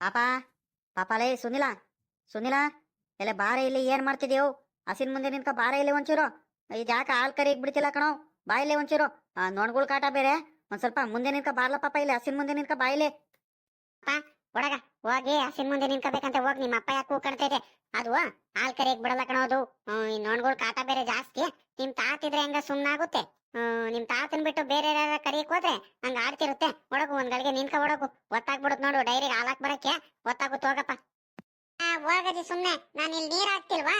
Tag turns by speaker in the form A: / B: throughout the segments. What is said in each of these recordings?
A: ಪಾಪ, ಪಾಪಾಲೇ, ಸುನಿಲ ಸುನಿಲ ಎಲ್ಲ ಬಾರ ಇಲ್ಲಿ ಏನ್ ಮಾಡ್ತಿದ್ಯವು ಹಸಿನ ಮುಂದೆ ನಿನ್ಕ ಬಾರ ಇಲ್ಲಿ ಒಂಚೂರು. ಇದು ಯಾಕೆ ಹಾಲ್ ಕರಿ ಬಿಡ್ತಿಲ್ಲ ಕಣೋ ಬಾಯಿಲೆ ಒಂಚೂರು. ಆ ನೋಡ್ಗುಳ್ ಕಾಟ ಬೇರೆ. ಒಂದ್ ಸ್ವಲ್ಪ ಮುಂದೆ ನಿನ್ಕ ಬಾರ್ಲ ಪಾಪ ಇಲ್ಲಿ, ಹಸಿನ ಮುಂದೆ ನಿನ್ಕ ಬಾಯಿಲೆ
B: ಒಡಗ ಹೋಗಿ ಹಸಿನ ಮುಂದೆ ನಿಂತ್ಕೋಬೇಕಂತ ಹೋಗಿ ನಿಮ್ಮ ಅಪ್ಪ ಯಾಕೆ ಕೂಕಣ್ತೈತೆ ಅದು, ಹಾಲ್ ಕರಿಯಕ್ ಬಿಡಲ್ಲ ಕಣೋದು ಈ ನೋಡ್ಗಳು ಕಾಟ ಬೇರೆ ಜಾಸ್ತಿ. ನಿಮ್ ತಾತಿದ್ರೆ ಹೆಂಗ ಸುಮ್ನಾಗುತ್ತೆ? ನಿಮ್ ತಾತನ್ ಬಿಟ್ಟು ಬೇರೆ ಯಾರ ಕರಿಯಕ್ ಹೋದ್ರೆ ಹಂಗ ಆಡ್ತಿರುತ್ತೆ. ಒಡಗು ಒಂದ್ ಗಳಿಗೆ ನಿನ್ಕ ಒಡಗು ಗೊತ್ತಾಗ್ಬಿಡುತ್ತೆ ನೋಡು, ಡೈರಿಗೆ ಹಾಲಾಕ್ ಬರಕ್ಕೆ. ಒತ್ತಾಗುತ್ತೆ ಹೋಗಪ್ಪ. ಹೋಗಜಿ ಸುಮ್ನೆ. ನಾನು ಇಲ್ಲಿ ನೀರ್ ಹಾಕ್ತಿಲ್ವಾ?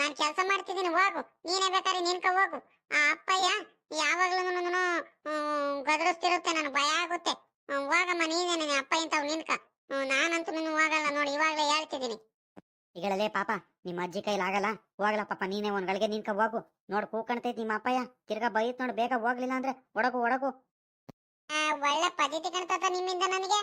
B: ನಾನ್ ಕೆಲಸ ಮಾಡ್ತಿದ್ದೀನಿ, ಹೋಗು. ನೀನೇ ಬೇಕಾದ್ರೆ ನಿನ್ಕ ಹೋಗು. ಆ ಅಪ್ಪಯ್ಯ ಯಾವಾಗ್ಲೂ ಗದರಿಸ್ತಿರುತ್ತೆ ನನ್ ಭಯ ಆಗುತ್ತೆ. ಹೋಗಮ್ಮ ನೀನೇ ನನ್ನ ಅಪ್ಪ ಇಂತವ್ ನಿನ್ಕ ನಾನಂತೂ ನೀನು ಹೋಗಲ್ಲ ನೋಡಿ, ಇವಾಗ್ಲೇ ಹೇಳ್ತಿದ್ದೀನಿ.
A: ಈಗಳಲ್ಲೇ ಪಾಪ, ನಿಮ್ಮ ಅಜ್ಜಿ ಕೈಲಾಗಲ್ಲ ಹೋಗ್ಲಾ ಪಾಪ, ನೀನೇ ಒಂದ್ ಗಳಿಗೆ ನಿನ್ಕ ಹೋಗು. ನೋಡ್ ಕೂಕಣ್ತೈತಿ ನಿಮ್ಮ ಅಪ್ಪಯ್ಯ, ತಿರ್ಗಾ ಬೈತ್ ನೋಡ್ ಬೇಗ ಹೋಗ್ಲಿಲ್ಲ ಅಂದ್ರೆ ಒಡಗು ಒಡಗು.
B: ಒಳ್ಳೆ ಪದ್ಧತಿ ಕಾಣ್ತದ ನಿಮ್ಮಿಂದ ನನಗೆ.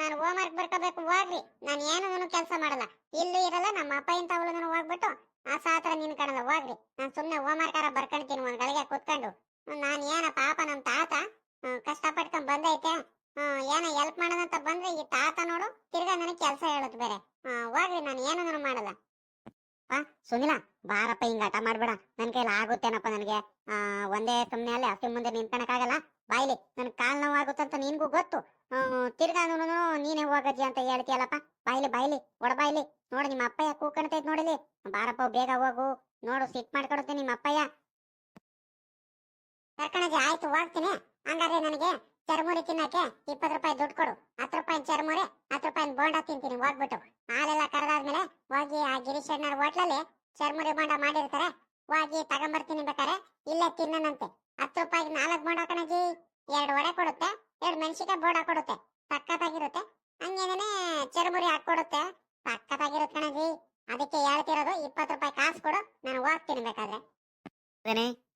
B: ನಾನು ಹೋಮ್ ವರ್ಕ್ ಬರ್ಕೋಬೇಕು ಹೋಗ್ರಿ ನಾನು ಏನು ಕೆಲಸ ಮಾಡಲ್ಲ. ಇಲ್ಲೂ ಇರಲ್ಲ, ನಮ್ಮ ಅಪ್ಪ ಇಂಥವಳು ನಾನು ಹೋಗ್ಬಿಟ್ಟು ಆ ಸಾತ್ರ ನಿನ್ ಕಾಣಲ್ಲ ಹೋಗ್ರಿ ನಾನು ಸುಮ್ನೆ ಹೋಮ್ ವರ್ಕ್ ಆರ ಬರ್ಕೊಂತೀನಿ ಒಂದ್ ಗಳಿಗೆ ಕುತ್ಕೊಂಡು. ನಾನು ಏನ ಪಾಪ ನಮ್ಮ ತಾತ ಕಷ್ಟ ಕಷ್ಟಪಟ್ಕೊಂಡ್ ಬಂದೈತೆ. ಹ್ಮ್, ಏನೋ ಹೆಲ್ಪ್ ಮಾಡೋದಂತ ಬಂದ್ರೆ ಈ ತಾತ ನೋಡು ತಿರ್ಗಾ ನನಗೆ ಕೆಲಸ ಹೇಳುತ್ತೆ ಬೇರೆ. ಹೋಗ್ರಿ ನಾನು ಏನಾದ್ರು ಮಾಡಲ್ಲ. ಆ ಸುನಿಲ ಬಾರಪ್ಪ ಹಿಂಗ ಆಟ ಮಾಡ್ಬೇಡ. ನನ್ ಕೈಲಿ ಆಗುತ್ತೇನಪ್ಪ ನನಗೆ? ಒಂದೇ ಸುಮ್ನೆ ಅಲ್ಲಿ ಹಸಿ ಮುಂದೆ ಆಗಲ್ಲ ಬಾಯ್ಲಿ ನನ್ ಕಾಲ್ ನೋವು ಆಗುತ್ತಂತ ನಿನ್ಗೂ ಗೊತ್ತು. ತಿರ್ಗಾ ನಾನು ಹೋಗಜ್ಜಿ ಅಂತ ಹೇಳ್ತೀಯಲ್ಲಪ್ಪ. ಬಾಯ್ಲಿ ಬಾಯ್ಲಿ ಒಡ ಬಾಯ್ಲಿ. ನೋಡು ನಿಮ್ಮ ಅಪ್ಪಯ್ಯ ಕೂಕಣ್ತೈತ್ ನೋಡಿಲಿ ಬಾರಪ್ಪ ಬೇಗ ಹೋಗು. ನೋಡು ಸಿಟ್ ಮಾಡ್ಕೊಡುತ್ತೆ ನಿಮ್ಮ ಅಪ್ಪಯ್ಯ. ಕರ್ಕಣಜಿ ಆಯ್ತು ಹೋಗ್ತೀನಿ. ಹಂಗಾದ್ರೆ ನನಗೆ ಚರ್ಮುರಿ ತಿನ್ನಕ್ಕೆ ಇಪ್ಪತ್ತು ರೂಪಾಯಿ ದುಡ್ಡು ಕೊಡು. ಹತ್ತು ರೂಪಾಯಿ ಚರ್ಮುರಿ, ಹತ್ತು ರೂಪಾಯಿ ಬೋಂಡ ತಿಂತೀನಿ ಹೋಗ್ಬಿಟ್ಟು. ಹಾಲೆಲ್ಲ ಕರೆದಾದ್ಮೇಲೆ ಹೋಗಿ ಆ ಗಿರೀಶ್ ಅಣ್ಣರ ಹೋಟ್ಲಲ್ಲಿ ಚರ್ಮುರಿ ಬೋಂಡ ಮಾಡಿರ್ತಾರೆ. ಹೋಗಿ ತಗೊಂಬರ್ತೀನಿ ಬೇಕಾರೆ ಇಲ್ಲೇ ತಿನ್ನನಂತೆ. ಹತ್ತು ರೂಪಾಯಿಗೆ ನಾಲ್ಕು ಬೋಂಡ ಕಣಜಿ. ಎರಡು ವಡೆ ಕೊಡುತ್ತೆ, ಎರಡು ಮೆಣಸಿಕಾಯಿ ಬೋಂಡ ಕೊಡುತ್ತೆ. ಸಕ್ಕತ್ತಾಗಿರುತ್ತೆ ಹಂಗೇನೇ ಚರ್ಮುರಿ ಹಾಕೊಡುತ್ತೆ ಸಕ್ಕತ್ತಾಗಿರುತ್ತೆ ಕಣಜಿ. ಅದಕ್ಕೆ ಹೇಳ್ತಿರೋದು ಇಪ್ಪತ್ತು ರೂಪಾಯಿ ಕಾಸು ಕೊಡು, ನಾನು ಹೋಗ್ತೀನಿ ಬೇಕಾದ್ರೆ.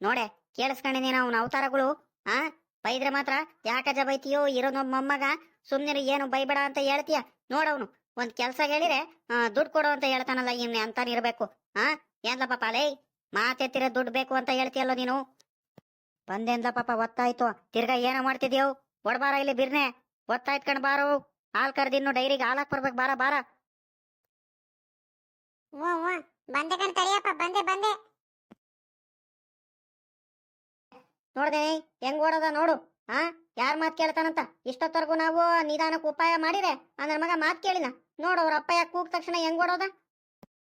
A: ನೋಡೆ ಕೇಳಿಸ್ಕೊಂಡಿದ್ದೀನಿ ಅವನ ಅವತಾರಗಳು, ಆ? ಬೈದ್ರೆ ಮಾತ್ರ ಯಾಕಜ ಬೈತೀಯೋ ಇರೋನೊಬ್ಬ ಮೊಮ್ಮಗ? ಸುಮ್ಮನೆ ಏನು ಬೈಬೇಡ ಅಂತ ಹೇಳ್ತೀಯ? ನೋಡವನು. ಒಂದ್ ಕೆಲ್ಸ ಹೇಳಿರೆ ದುಡ್ಡು ಕೊಡು ಅಂತ ಹೇಳ್ತಾನಲ್ಲ ಇನ್ ಅಂತಾನೆ ಇರ್ಬೇಕು. ಆ, ಏನ್ಲ ಪಾಪ ಅಲೇ ಮಾತೆತ್ತಿರ ದುಡ್ಡು ಬೇಕು ಅಂತ ಹೇಳ್ತೀಯಲ್ಲೋ ನೀನು? ಬಂದೆಂದ ಪಾಪ, ಒತ್ತಾಯ್ತು. ತಿರ್ಗಾ ಏನೋ ಮಾಡ್ತಿದ್ಯೋ? ಒಡಬಾರ ಇಲ್ಲಿ ಬಿರ್ನೆ. ಒತ್ತಾಯ್ತ್ ಕಣ್ ಬಾರೋ. ಹಾಲ್ ಕರ್ದಿನ್ನು ಡೈರಿಗೆ ಹಾಲಾಕ್ ಬರ್ಬೇಕು, ಬಾರ ಬಾರ.
B: ಬಂದೆ ಕಣ್ ತಡಿಯಪ್ಪ, ಬಂದೆ ಬಂದೆ.
A: ನೋಡ್ದೆ ಹೆಂಗ್ ಓಡೋದ ನೋಡು. ಆ ಯಾರ್ ಮಾತ್ ಕೇಳ್ತಾನಂತ? ಇಷ್ಟೊತ್ತವರೆಗೂ ನಾವು ನಿಧಾನಕ್ಕೆ ಉಪಾಯ ಮಾಡಿದ್ರೆ ಅಂದ್ರ ಮಗ ಮಾತ್ ಕೇಳಿಲ್ಲ. ನೋಡು ಅವ್ರ ಅಪ್ಪ ಯಾಕೆ ಕೂಗ್ ತಕ್ಷಣ ಹೆಂಗ್ ಓಡೋದ?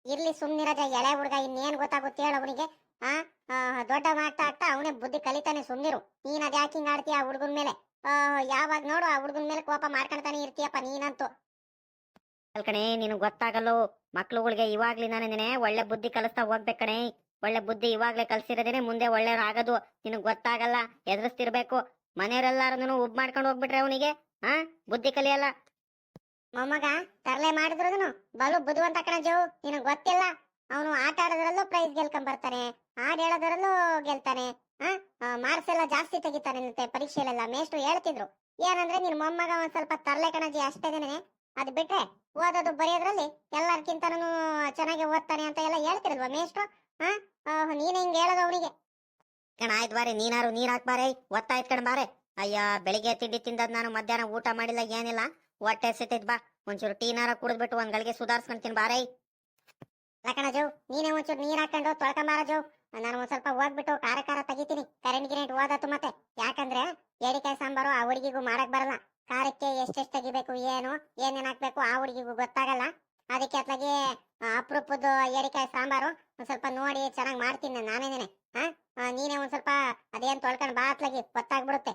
B: ಇರ್ಲಿ ಸುಮ್ನಿರಜ ಎಳೆ ಹುಡುಗ ಇನ್ನೇನ್ ಗೊತ್ತಾಗುತ್ತೆ ಹೇಳ ಅವನಿಗೆ. ಆ ದೊಡ್ಡ ಮಾಡ್ತಾ ಆಗ್ತಾ ಅವನೇ ಬುದ್ಧಿ ಕಲಿತಾನೆ ಸುಮ್ನಿರು. ನೀನ್ ಅದ್ ಯಾಕೆ ಹಿಂಗ್ ಆಡ್ತೀಯ ಆ ಹುಡುಗನ್ ಮೇಲೆ? ಆ, ಯಾವಾಗ ನೋಡು ಆ ಹುಡುಗನ್ ಮೇಲೆ ಕೋಪ ಮಾಡ್ಕೊಂತಾನೆ ಇರ್ತೀಯಪ್ಪ ನೀನಂತೂ.
A: ಕಣೆ ನಿನಗ್ ಗೊತ್ತಾಗಲ್ಲೋ ಮಕ್ಳುಗಳಿಗೆ ಇವಾಗ್ಲಿ ನಾನೇ ಒಳ್ಳೆ ಬುದ್ಧಿ ಕಲಿಸ್ತಾ ಹೋಗ್ಬೇಕಣೆ ಒಳ್ಳೆ ಬುದ್ಧಿ ಇವಾಗ್ಲೇ ಕಲ್ಸಿರೋದೇನೆ ಮುಂದೆ ಒಳ್ಳೆಯವ್ರಾಗೋದು. ನಿನಗ್ ಗೊತ್ತಾಗಲ್ಲ ಎದುರಿಸ್ತಿರ್ಬೇಕು ಮನೆಯವರೆಲ್ಲಾರನು ಉಬ್ ಮಾಡ್ಕೊಂಡು ಹೋಗ್ಬಿಟ್ರೆ ಅವನಿಗೆ ಹಾ ಬುದ್ಧಿ ಕಲಿಯಲ್ಲ.
B: ಮೊಮ್ಮಗ, ತರಲೆ ಮಾಡಿದ್ರು ಬಲು ಬುದ್ಧಿವಂತ ಕಣಜು ನಿನಗ್ ಗೊತ್ತಿಲ್ಲ? ಅವನು ಆಟ ಆಡೋದ್ರಲ್ಲೂ ಪ್ರೈಸ್ ಗೆಲ್ಕೊಂಡ್ ಬರ್ತಾನೆ ಹಾಡ್ ಹೇಳೋದ್ರಲ್ಲೂ ಗೆಲ್ತಾನೆ, ಆ? ಮಾರ್ಕ್ಸ್ ಎಲ್ಲ ಜಾಸ್ತಿ ತೆಗಿತಾನೆ ಪರೀಕ್ಷೆಲೆಲ್ಲ, ಮೇಷ್ಟ್ರು ಹೇಳ್ತಿದ್ರು. ಏನಂದ್ರೆ ನಿನ್ ಮೊಮ್ಮಗ ಒಂದ್ ಸ್ವಲ್ಪ ತರಲೆ ಕಣಜಿ ಅಷ್ಟೇನೆ ಅದ್ ಬಿಟ್ರೆ ಓದೋದು ಬರೆಯೋದ್ರಲ್ಲಿ ಎಲ್ಲರ್ಕಿಂತನೂ ಚೆನ್ನಾಗಿ ಓದ್ತಾನೆ ಅಂತ ಎಲ್ಲ ಹೇಳ್ತಿರಲ್ವಾ ಮೇಷ್ಟ್ರು? ಹಾ ನೀನ್ ಹಿಂಗೆ ಹೇಳೋದು ಅವನಿಗೆ
A: ಕಣ ಆಯ್ತು ಬಾರಿ ನೀನಾರು ನೀರ್ ಹಾಕ್ಬಾರೆ ಒತ್ತಾಯ್ತು ಕಣ ಬಾರೆ. ಅಯ್ಯ ಬೆಳಿಗ್ಗೆ ತಿಂಡಿ ತಿಂದದ್ ನಾನು ಮಧ್ಯಾಹ್ನ ಊಟ ಮಾಡಿಲ್ಲ ಏನಿಲ್ಲ. ಹೊಟ್ಟೆ ಸಿಟ್ಟಿದ್ ಬಾ. ಒಂಚೂರು ಟೀನಾರ ಕುಡಿದ್ಬಿಟ್ಟು ಒಂದ್ ಗಳಿಗೆ ಸುಧಾರ್ಸ್ಕೊಂತೀನಿ ಬಾರೈ.
B: ಲಕಣಜು ನೀನೇ ಒಂಚೂರು ನೀರ್ ಹಾಕೊಂಡು ತೊಳ್ಕೊಂಬಾರಜು ನಾನು ಒಂದ್ ಸ್ವಲ್ಪ ಹೋಗ್ಬಿಟ್ಟು ಖಾರ ಖಾರ ತೆಗಿತೀನಿ. ಕರೆಂಟ್ ಗಿರೆಂಟ್ ಓದತ್ತು ಮತ್ತೆ. ಯಾಕಂದ್ರೆ ಎಡಿಕಾಯಿ ಸಾಂಬಾರು ಆ ಹುಡುಗಿಗೂ ಮಾಡಕ್ ಬರಲ್ಲ. ಖಾರಕ್ಕೆ ಎಷ್ಟೆಷ್ಟು ತೆಗಿಬೇಕು ಏನು ಏನೇನ್ ಹಾಕ್ಬೇಕು ಆ ಹುಡುಗಿಗೂ ಗೊತ್ತಾಗಲ್ಲ. ಅದಕ್ಕೆ ಅತ್ಲಾಗಿ ಅಪರೂಪದ ಹೇರಿಕಾಯಿ ಸಾಂಬಾರು ಒಂದ್ ಸ್ವಲ್ಪ ನೋಡಿ ಚೆನ್ನಾಗಿ ಮಾಡ್ತೀನಿ ನಾನೇನೇನೆ ಹಾ? ಆ, ನೀನೇ ಒಂದ್ ಸ್ವಲ್ಪ ಅದೇನ್ ತೊಳ್ಕೊಂಡ್ ಬಾ ಅತ್ಲಾಗಿ ಗೊತ್ತಾಗ್ಬಿಡುತ್ತೆ.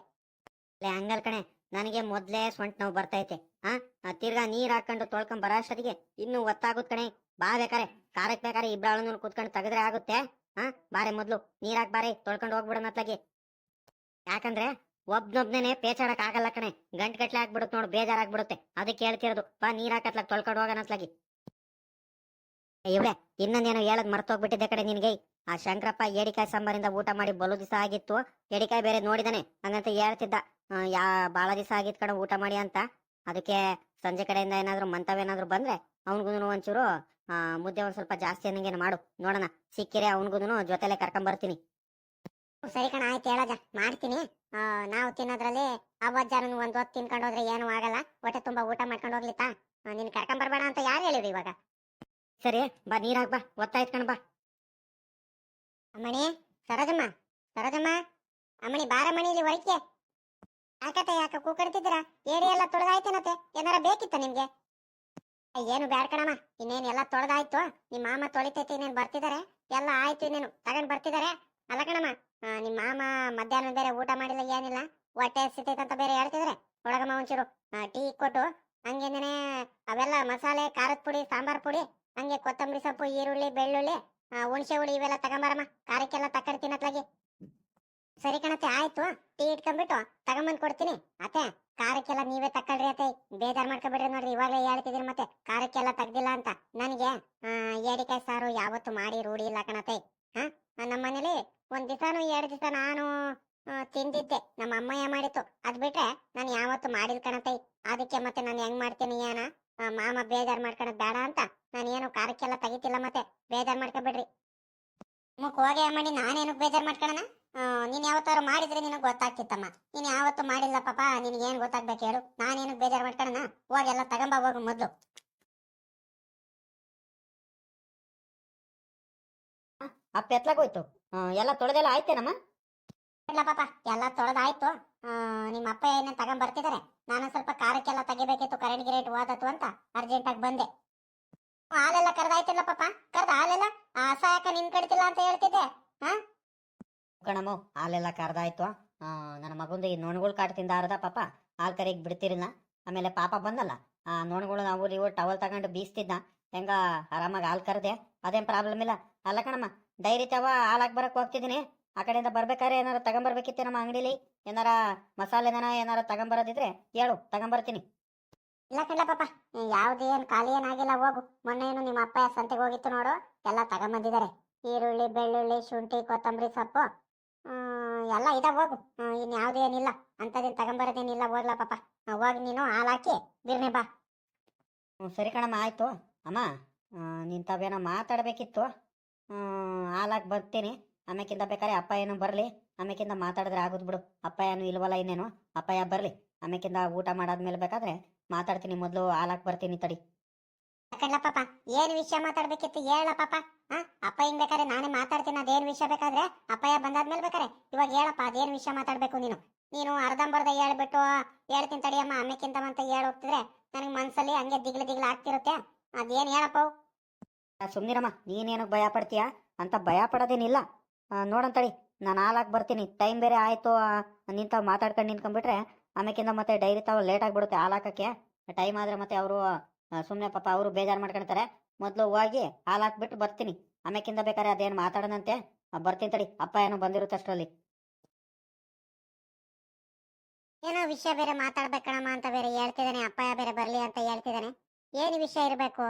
A: ಹಂಗಲ್ ಕಣೆ ನನಗೆ ಮೊದ್ಲೇ ಸೊಂಟ ನೋವು ಬರ್ತೈತೆ. ಆ ಆ ತಿರ್ಗಾ ನೀರ್ ಹಾಕೊಂಡು ತೊಳ್ಕೊಂಡ್ ಬರೋಷ್ಟೊತ್ತಿಗೆ ಇನ್ನು ಒತ್ತಾಗುತ್ ಕಣೆ. ಬಾ ಬೇಕಾರೆ ಕಾರಕ್ ಬೇಕಾರೆ ಇಬ್ರಾಳನ್ನು ಕುತ್ಕೊಂಡು ತೆಗೆದ್ರೆ ಆಗುತ್ತೆ. ಹಾ? ಬಾರೆ ಮೊದ್ಲು ನೀರ್ ಹಾಕ್ ಬಾರೆ ತೊಳ್ಕೊಂಡು ಹೋಗ್ಬಿಡೋಣ ಅತ್ಲಾಗಿ. ಯಾಕಂದ್ರೆ ಒಬ್ನೊಬ್ನೇನೆ ಪೇಚಾಡಕ್ ಆಗಲ್ಲ ಕಣೆ. ಗಂಟ್ ಗಟ್ಲೆ ಆಗ್ಬಿಡುತ್ತೆ ನೋಡು ಬೇಜಾರಾಗ್ಬಿಡುತ್ತೆ. ಅದಕ್ಕೆ ಹೇಳ್ತಿರೋದು ಬಾ ನೀರ್ ಹಾಕತ್ಲಾಗ ತೊಳ್ಕೊಂಡು ಹೋಗೋಣ ಅತ್ಲಾಗಿ. ಇವ್ರೆ, ಇನ್ನೊಂದೇನೋ ಹೇಳಕ್ ಮರ್ತೋಗ್ಬಿಟ್ಟಿದ್ದೆ ಕಡೆ ನಿನ್ಗೆ. ಆ ಶಂಕರಪ್ಪ ಏಡಿಕಾಯಿ ಸಾಂಬಾರಿಂದ ಊಟ ಮಾಡಿ ಬಲು ದಿವಸ ಆಗಿತ್ತು. ಏಡಿಕಾಯಿ ಬೇರೆ ನೋಡಿದಾನೆ, ಹಂಗಂತ ಹೇಳ್ತಿದ್ದ. ಯಾ, ಬಾಳ ದಿವಸ ಆಗಿತ್ ಕಡೆ ಊಟ ಮಾಡಿ ಅಂತ. ಅದಕ್ಕೆ ಸಂಜೆ ಕಡೆಯಿಂದ ಏನಾದ್ರು ಮಂತವೇನಾದ್ರು ಬಂದ್ರೆ ಅವನ್ಗುನು ಒಂಚೂರು, ಆ, ಮುದ್ದೆ ಒಂದ್ ಸ್ವಲ್ಪ ಜಾಸ್ತಿ ಅನ್ನಂಗೇನು ಮಾಡು. ನೋಡೋಣ, ಸಿಕ್ಕಿರೆ ಅವನ್ಗುನು ಜೊತೆಲೆ ಕರ್ಕೊಂಡ್ ಬರ್ತೀನಿ.
B: ಸರಿ ಕಣ, ಆಯ್ತು ಹೇಳೋದ, ಮಾಡ್ತೀನಿ. ನಾವು ತಿನ್ನೋದ್ರಲ್ಲಿ ಅವಜ್ಜಾರ ಒಂದ್ ಹೊತ್ತು ತಿನ್ಕೊಂಡು ಹೋದ್ರೆ ಏನು ಆಗಲ್ಲ. ಹೊಟ್ಟೆ ತುಂಬಾ ಊಟ ಮಾಡ್ಕೊಂಡು ಹೋಗ್ಲಿತ್ತಾ? ನಿನ್ ಕರ್ಕೊಂಡ್ ಬರ್ಬೇಡ ಅಂತ ಯಾರು ಹೇಳಿದ್ರು ಇವಾಗ?
A: ಸರಿ ಬಾ ನೀರಾಗ್ ಬಾ ಒತ್ತಾಯ್ತು ಕಣ ಬಾ.
B: ಅಮ್ಮಣಿ ಸರೋಜಮ್ಮ ಸರೋಜಮ್ಮ ಅಮ್ಮಣಿ ಬಾರ ಮಣಿ ಇಲ್ಲಿ ಒಳಕ್ಕೆ ಯಾಕತ್ತೆ ಯಾಕ ಕೂಕಡ್ತಿದ್ದೀರಾ? ಏರಿ ಎಲ್ಲ ತೊಳೆದಾಯ್ತೇನತ್ತೆ ಏನಾರ ಬೇಕಿತ್ತ ನಿಮ್ಗೆ? ಏನು ಬ್ಯಾಡ ಕಣಮ್ಮ. ಇನ್ನೇನು ಎಲ್ಲ ತೊಳೆದಾಯ್ತು. ನಿಮ್ಮ ಮಾಮ ತೊಳಿತೈತಿ ಇನ್ನೇನು ಬರ್ತಿದಾರೆ? ಎಲ್ಲ ಆಯ್ತು ಇನ್ನೇನು. ತಗೊಂಡ್ ಬರ್ತಿದಾರೆ? ಅಲ್ಲ ಕಣಮ್ಮ ಆ, ನಿಮ್ಮ ಮಾಮ ಮಧ್ಯಾಹ್ನ ಬೇರೆ ಊಟ ಮಾಡಿಲ್ಲ ಏನಿಲ್ಲ. ಹೊಟ್ಟೆ ಹಸಿತೈತೆ ಅಂತ ಬೇರೆ ಹೇಳ್ತಿದ್ರೆ. ಒಳಗಮ್ಮ ಒಂಚೂರು ಟೀ ಕೊಟ್ಟು ಹಂಗೇನೇ ಅವೆಲ್ಲ ಮಸಾಲೆ ಖಾರದ ಪುಡಿ ಸಾಂಬಾರ್ ಪುಡಿ ಹಂಗೆ ಕೊತ್ತಂಬರಿ ಸೊಪ್ಪು, ಈರುಳ್ಳಿ, ಬೆಳ್ಳುಳ್ಳಿ ಹುಣಸೆ ಹುಳಿ ಇವೆಲ್ಲ ತಗೊಂಬಾರಮ್ಮ. ಖಾರಕ್ಕೆಲ್ಲ ತಕ್ಕಡ್ತೀನಿ ತಿನ್ನತ್ಲಾಗಿ ಸರಿ ಕಣತ್ತೆ, ಆಯ್ತು. ಟೀ ಇಟ್ಕೊಂಡ್ಬಿಟ್ಟು ತಗೊಂಬಂದ್ ಕೊಡ್ತೀನಿ. ಅತ್ತೆ, ಖಾರಕ್ಕೆಲ್ಲ ನೀವೇ ತಕ್ಕಳ್ರಿ ಅತ್ತೆ. ಬೇಜಾರ್ ಮಾಡ್ಕೊಬೇಡ್ರಿ ನೋಡ್ರಿ, ಇವಾಗಲೇ ಹೇಳ್ತಿದೀನಿ ಮತ್ತೆ. ಖಾರಕ್ಕೆಲ್ಲ ತೆಗ್ದಿಲ್ಲ ಅಂತ. ನನಗೆ ಏಡಿಕಾಯಿ ಸಾರು ಯಾವತ್ತು ಮಾಡಿ ರೂಢಿ ಇಲ್ಲ ಕಣತ್ತೆ. ಹಾ ನಮ್ಮ ಮನೇಲಿ ಒಂದ್ ದಿವಸಾನು ಎರಡು ದಿವಸ ನಾನು ತಿಂದಿದ್ದೆ. ನಮ್ಮ ಅಮ್ಮಯ್ಯ ಮಾಡಿತ್ತು. ಅದ್ ಬಿಟ್ರೆ ನಾನು ಯಾವತ್ತು ಮಾಡಿಲ್ ಕಣತೆ ಅದಕ್ಕೆ ಮತ್ತೆ ನಾನು ಹೆಂಗ್ ಮಾಡ್ತೀನಿ ಏನ? ಮಾಮ ಬೇಜಾರ್ ಮಾಡ್ಕೊಳ್ಳೋದು ಬೇಡ ಅಂತ ನಾನು ಏನು ಖಾರಕ್ಕೆಲ್ಲ ತೆಗಿತಿಲ್ಲ ಮತ್ತೆ ಬೇಜಾರ್ ಮಾಡ್ಕೊಬಿಡ್ರಿ. ಮುಖ ಹೋಗಿ ಮಾಡಿ ನಾನೇನು ಬೇಜಾರ್ ಮಾಡ್ಕೊಳಣ ನೀನ್ ಯಾವತ್ತಾರು ಮಾಡಿದ್ರೆ ನಿನಗೆ ಗೊತ್ತಾಗ್ತಿತ್ತಮ್ಮ. ನೀನ್ ಯಾವತ್ತು ಮಾಡಿಲ್ಲ ಪಾಪ ನಿನಗೆ ಏನ್ ಗೊತ್ತಾಗ್ಬೇಕು ಹೇಳು. ನಾನೇನು ಬೇಜಾರ್ ಮಾಡ್ಕೊಳಣ ಹೋಗಿ ಎಲ್ಲ ತಗೊಂಬ ಹೋಗು ಮೊದ್ಲು.
A: ಅಪ್ಪ ಎತ್ಲಾಗೋಯ್ತು ಹೋಯ್ತು. ಎಲ್ಲ ತೊಳೆದೆಲ್ಲ ಆಯ್ತೇನಮ್ಮ?
B: ಇಲ್ಲ ಪಾಪ ಎಲ್ಲ ತೊಳೆದಾಯ್ತು. ಆ, ನಿಮ್ಮ ಅಪ್ಪ ಏನೇನು ತಗೊಂಡ್ ಬರ್ತಿದಾರೆ ನಾನು ಸ್ವಲ್ಪ ಕಾರಕ್ಕೆಲ್ಲ ತೆಗಿಬೇಕಿತ್ತು, ಕರೆಂಟ್ ಗಿರೇಟ್ ಹೋದತ್ತು ಅಂತ ಅರ್ಜೆಂಟ್ ಆಗಿ ಬಂದೆ. ಹಾಲೆಲ್ಲ ಕರೆದಾಯ್ತಿಲ್ಲ ಪಾಪ, ಕರ್ದ ಹಾಲೆಲ್ಲ ಆ ಸಾಯಕ ನಿನ್ ಕಡಿತಿಲ್ಲ ಅಂತ ಹೇಳ್ತಿದ್ದೆ
A: ಕಣಮ್ಮ ಹಾಲೆಲ್ಲ ಕರ್ದಾಯ್ತು ನನ್ನ ಮಗುಂದು ಈ ನೋಣಗಳು ಕಾಡ್ತಿಂದ ಅರ್ಧ ಪಾಪ, ಹಾಲ್ ಕರಿಗ್ ಬಿಡ್ತಿರಲಿಲ್ಲ. ಆಮೇಲೆ ಪಾಪ ಬಂದಲ್ಲ, ಆ, ನೋಣಗಳು ನಾವು ಇವು ಟವಲ್ ತಗೊಂಡು ಬೀಸ್ತಿದ್ದ, ಹೆಂಗ ಆರಾಮಾಗಿ ಹಾಲ್ ಕರೆದೆ, ಅದೇನ್ ಪ್ರಾಬ್ಲಮ್ ಇಲ್ಲ. ಅಲ್ಲ ಕಣಮ್ಮ, ಡೈರಿ ತವ ಹಾಲಾಕ್ ಬರಕ್ ಹೋಗ್ತಿದ್ದೀನಿ ಆ ಕಡೆಯಿಂದ ಬರ್ಬೇಕಾದ್ರೆ ಏನಾರ ತಗೊಂಬರ್ಬೇಕಿತ್ತು ನಮ್ಮ ಅಂಗಡಿಲಿ? ಏನಾರ ಮಸಾಲೆನ ಏನಾರ ತಗೊಂಬರೋದಿದ್ರೆ ಹೇಳು ತಗೊಂಬರ್ತೀನಿ.
B: ಇಲ್ಲ ಕಣ್ಲ ಪಾಪ ಯಾವ್ದೇನ್ ಖಾಲಿ ಏನಾಗಿಲ್ಲ ಹೋಗು. ಮೊನ್ನೆ ಏನು ನಿಮ್ಮ ಅಪ್ಪ ಸಂತೆಗೆ ಹೋಗಿತ್ತು ನೋಡು ಎಲ್ಲ ತಗೊಂಬಂದಿದ್ದಾರೆ. ಈರುಳ್ಳಿ ಬೆಳ್ಳುಳ್ಳಿ ಶುಂಠಿ ಕೊತ್ತಂಬರಿ ಸೊಪ್ಪು. ಎಲ್ಲ ಇದಾವ ಹೋಗು. ಇನ್ ಯಾವ್ದೇನಿಲ್ಲ ಅಂತದೇನ್ ತಗೊಂಬರೋದೇನಿಲ್ಲ ಹೋಗ್ಲ ಪಾಪ. ಹೋಗಿ ನೀನು ಹಾಲು ಹಾಕಿ ಬಿರ್ನೆ ಬಾ.
A: ಸರಿ ಕಣಮ್ಮ ಆಯ್ತು. ಅಮ್ಮ ನಿಂತವೇನೋ ನೀನ್ ತಾವೇನೋ ಮಾತಾಡ್ಬೇಕಿತ್ತು ಹಾಲಾಕ್ ಬರ್ತೀನಿ. ಆಮೇಕಿಂದ ಬೇಕಾದ್ರೆ ಅಪ್ಪ ಏನು ಬರಲಿ ಆಮೇಕಿಂದ ಮಾತಾಡಿದ್ರೆ ಆಗೋದು ಬಿಡು. ಅಪ್ಪ ಏನು ಇಲ್ವಲ್ಲ ಇನ್ನೇನು? ಅಪ್ಪಯ್ಯ ಬರಲಿ? ಆಮೇಕಿಂದ ಊಟ ಮಾಡಾದ್ಮೇಲೆ ಬೇಕಾದ್ರೆ ಮಾತಾಡ್ತೀನಿ ಮೊದಲು ಹಾಲಾಕ್ ಬರ್ತೀನಿ ತಡಿ.
B: ಪಾಪ? ಏನ್ ವಿಷಯ ಮಾತಾಡ್ಬೇಕಿತ್ತು? ಹೇಳ ಪಾಪ. ಅಪ್ಪ ಹಿಂಗ್ ಬೇಕಾದ್ರೆ ನಾನೇ ಮಾತಾಡ್ತೀನಿ ಅದೇನ್ ವಿಷಯ ಬೇಕಾದ್ರೆ ಅಪ್ಪಯ್ಯ ಬಂದಾದ್ಮೇಲೆ ಬೇಕಾರೆ? ಇವಾಗ ಹೇಳಪ್ಪ ಅದೇನ್ ವಿಷಯ ಮಾತಾಡ್ಬೇಕು ನೀನು? ನೀನು ಅರ್ಧಂಬರ್ಧ ಹೇಳ್ಬಿಟ್ಟು ಹೇಳ್ತೀನಿ ತಡಿಯಮ್ಮ ಆಮೇಕಿಂತ ಅಂತ ಹೇಳಿ ಹೋಗ್ತಿದ್ರೆ ನನಗೆ ಮನಸ್ಸಲ್ಲಿ ಹಂಗೆ ದಿಗ್ಲ ದಿಗ್ಲ ಆಗ್ತಿರುತ್ತೆ. ಅದೇನು ಹೇಳಪ್ಪ ಸುಮ್ಮನಿರಮ್ಮ
A: ಸುಮ್ನಿರಮ್ಮ ನೀನೇನಕ್ಕೆ ಭಯ ಪಡ್ತೀಯಾ? ಅಂತ ಭಯ ಪಡೋದೇನಿಲ್ಲ. ತಡಿ, ನಾನು ಹಾಲಾಕ್ ಬರ್ತೀನಿ. ಟೈಮ್ ಬೇರೆ ಆಯಿತು ನಿಂತ ಮಾತಾಡ್ಕೊಂಡು ನಿಂತ್ಕೊಂಡ್ಬಿಟ್ರೆ ಆಮೇಕಿಂದ ಮತ್ತೆ ಡೈರಿ ತಾವು ಲೇಟ್ ಆಗಿಬಿಡುತ್ತೆ ಹಾಲಾಕಕ್ಕೆ ಟೈಮ್ ಆದ್ರೆ ಮತ್ತೆ ಅವರು ಸುಮ್ಮನೆ ಪಾಪ ಅವರು ಬೇಜಾರು ಮಾಡ್ಕೊಳ್ತಾರೆ ಮೊದಲು ಹೋಗಿ ಹಾಲು ಹಾಕ್ಬಿಟ್ಟು ಬರ್ತೀನಿ. ಆಮೇಕಿಂದ ಬೇಕಾದ್ರೆ ಅದೇನು ಮಾತಾಡೋಣಂತೆ ಬರ್ತೀನಿ ತಡಿ. ಅಪ್ಪ ಏನೋ ಬಂದಿರುತ್ತೆ ಅಷ್ಟರಲ್ಲಿ.
B: ಏನೋ ವಿಷಯ ಬೇರೆ ಮಾತಾಡ್ಬೇಕಣಮ್ಮ ಅಂತ ಬೇರೆ ಹೇಳ್ತಿದ್ದಾನೆ ಅಪ್ಪಯ್ಯ ಬೇರೆ ಬರಲಿ ಅಂತ ಹೇಳ್ತಿದ್ದಾನೆ ಏನು ವಿಷಯ ಇರಬೇಕು?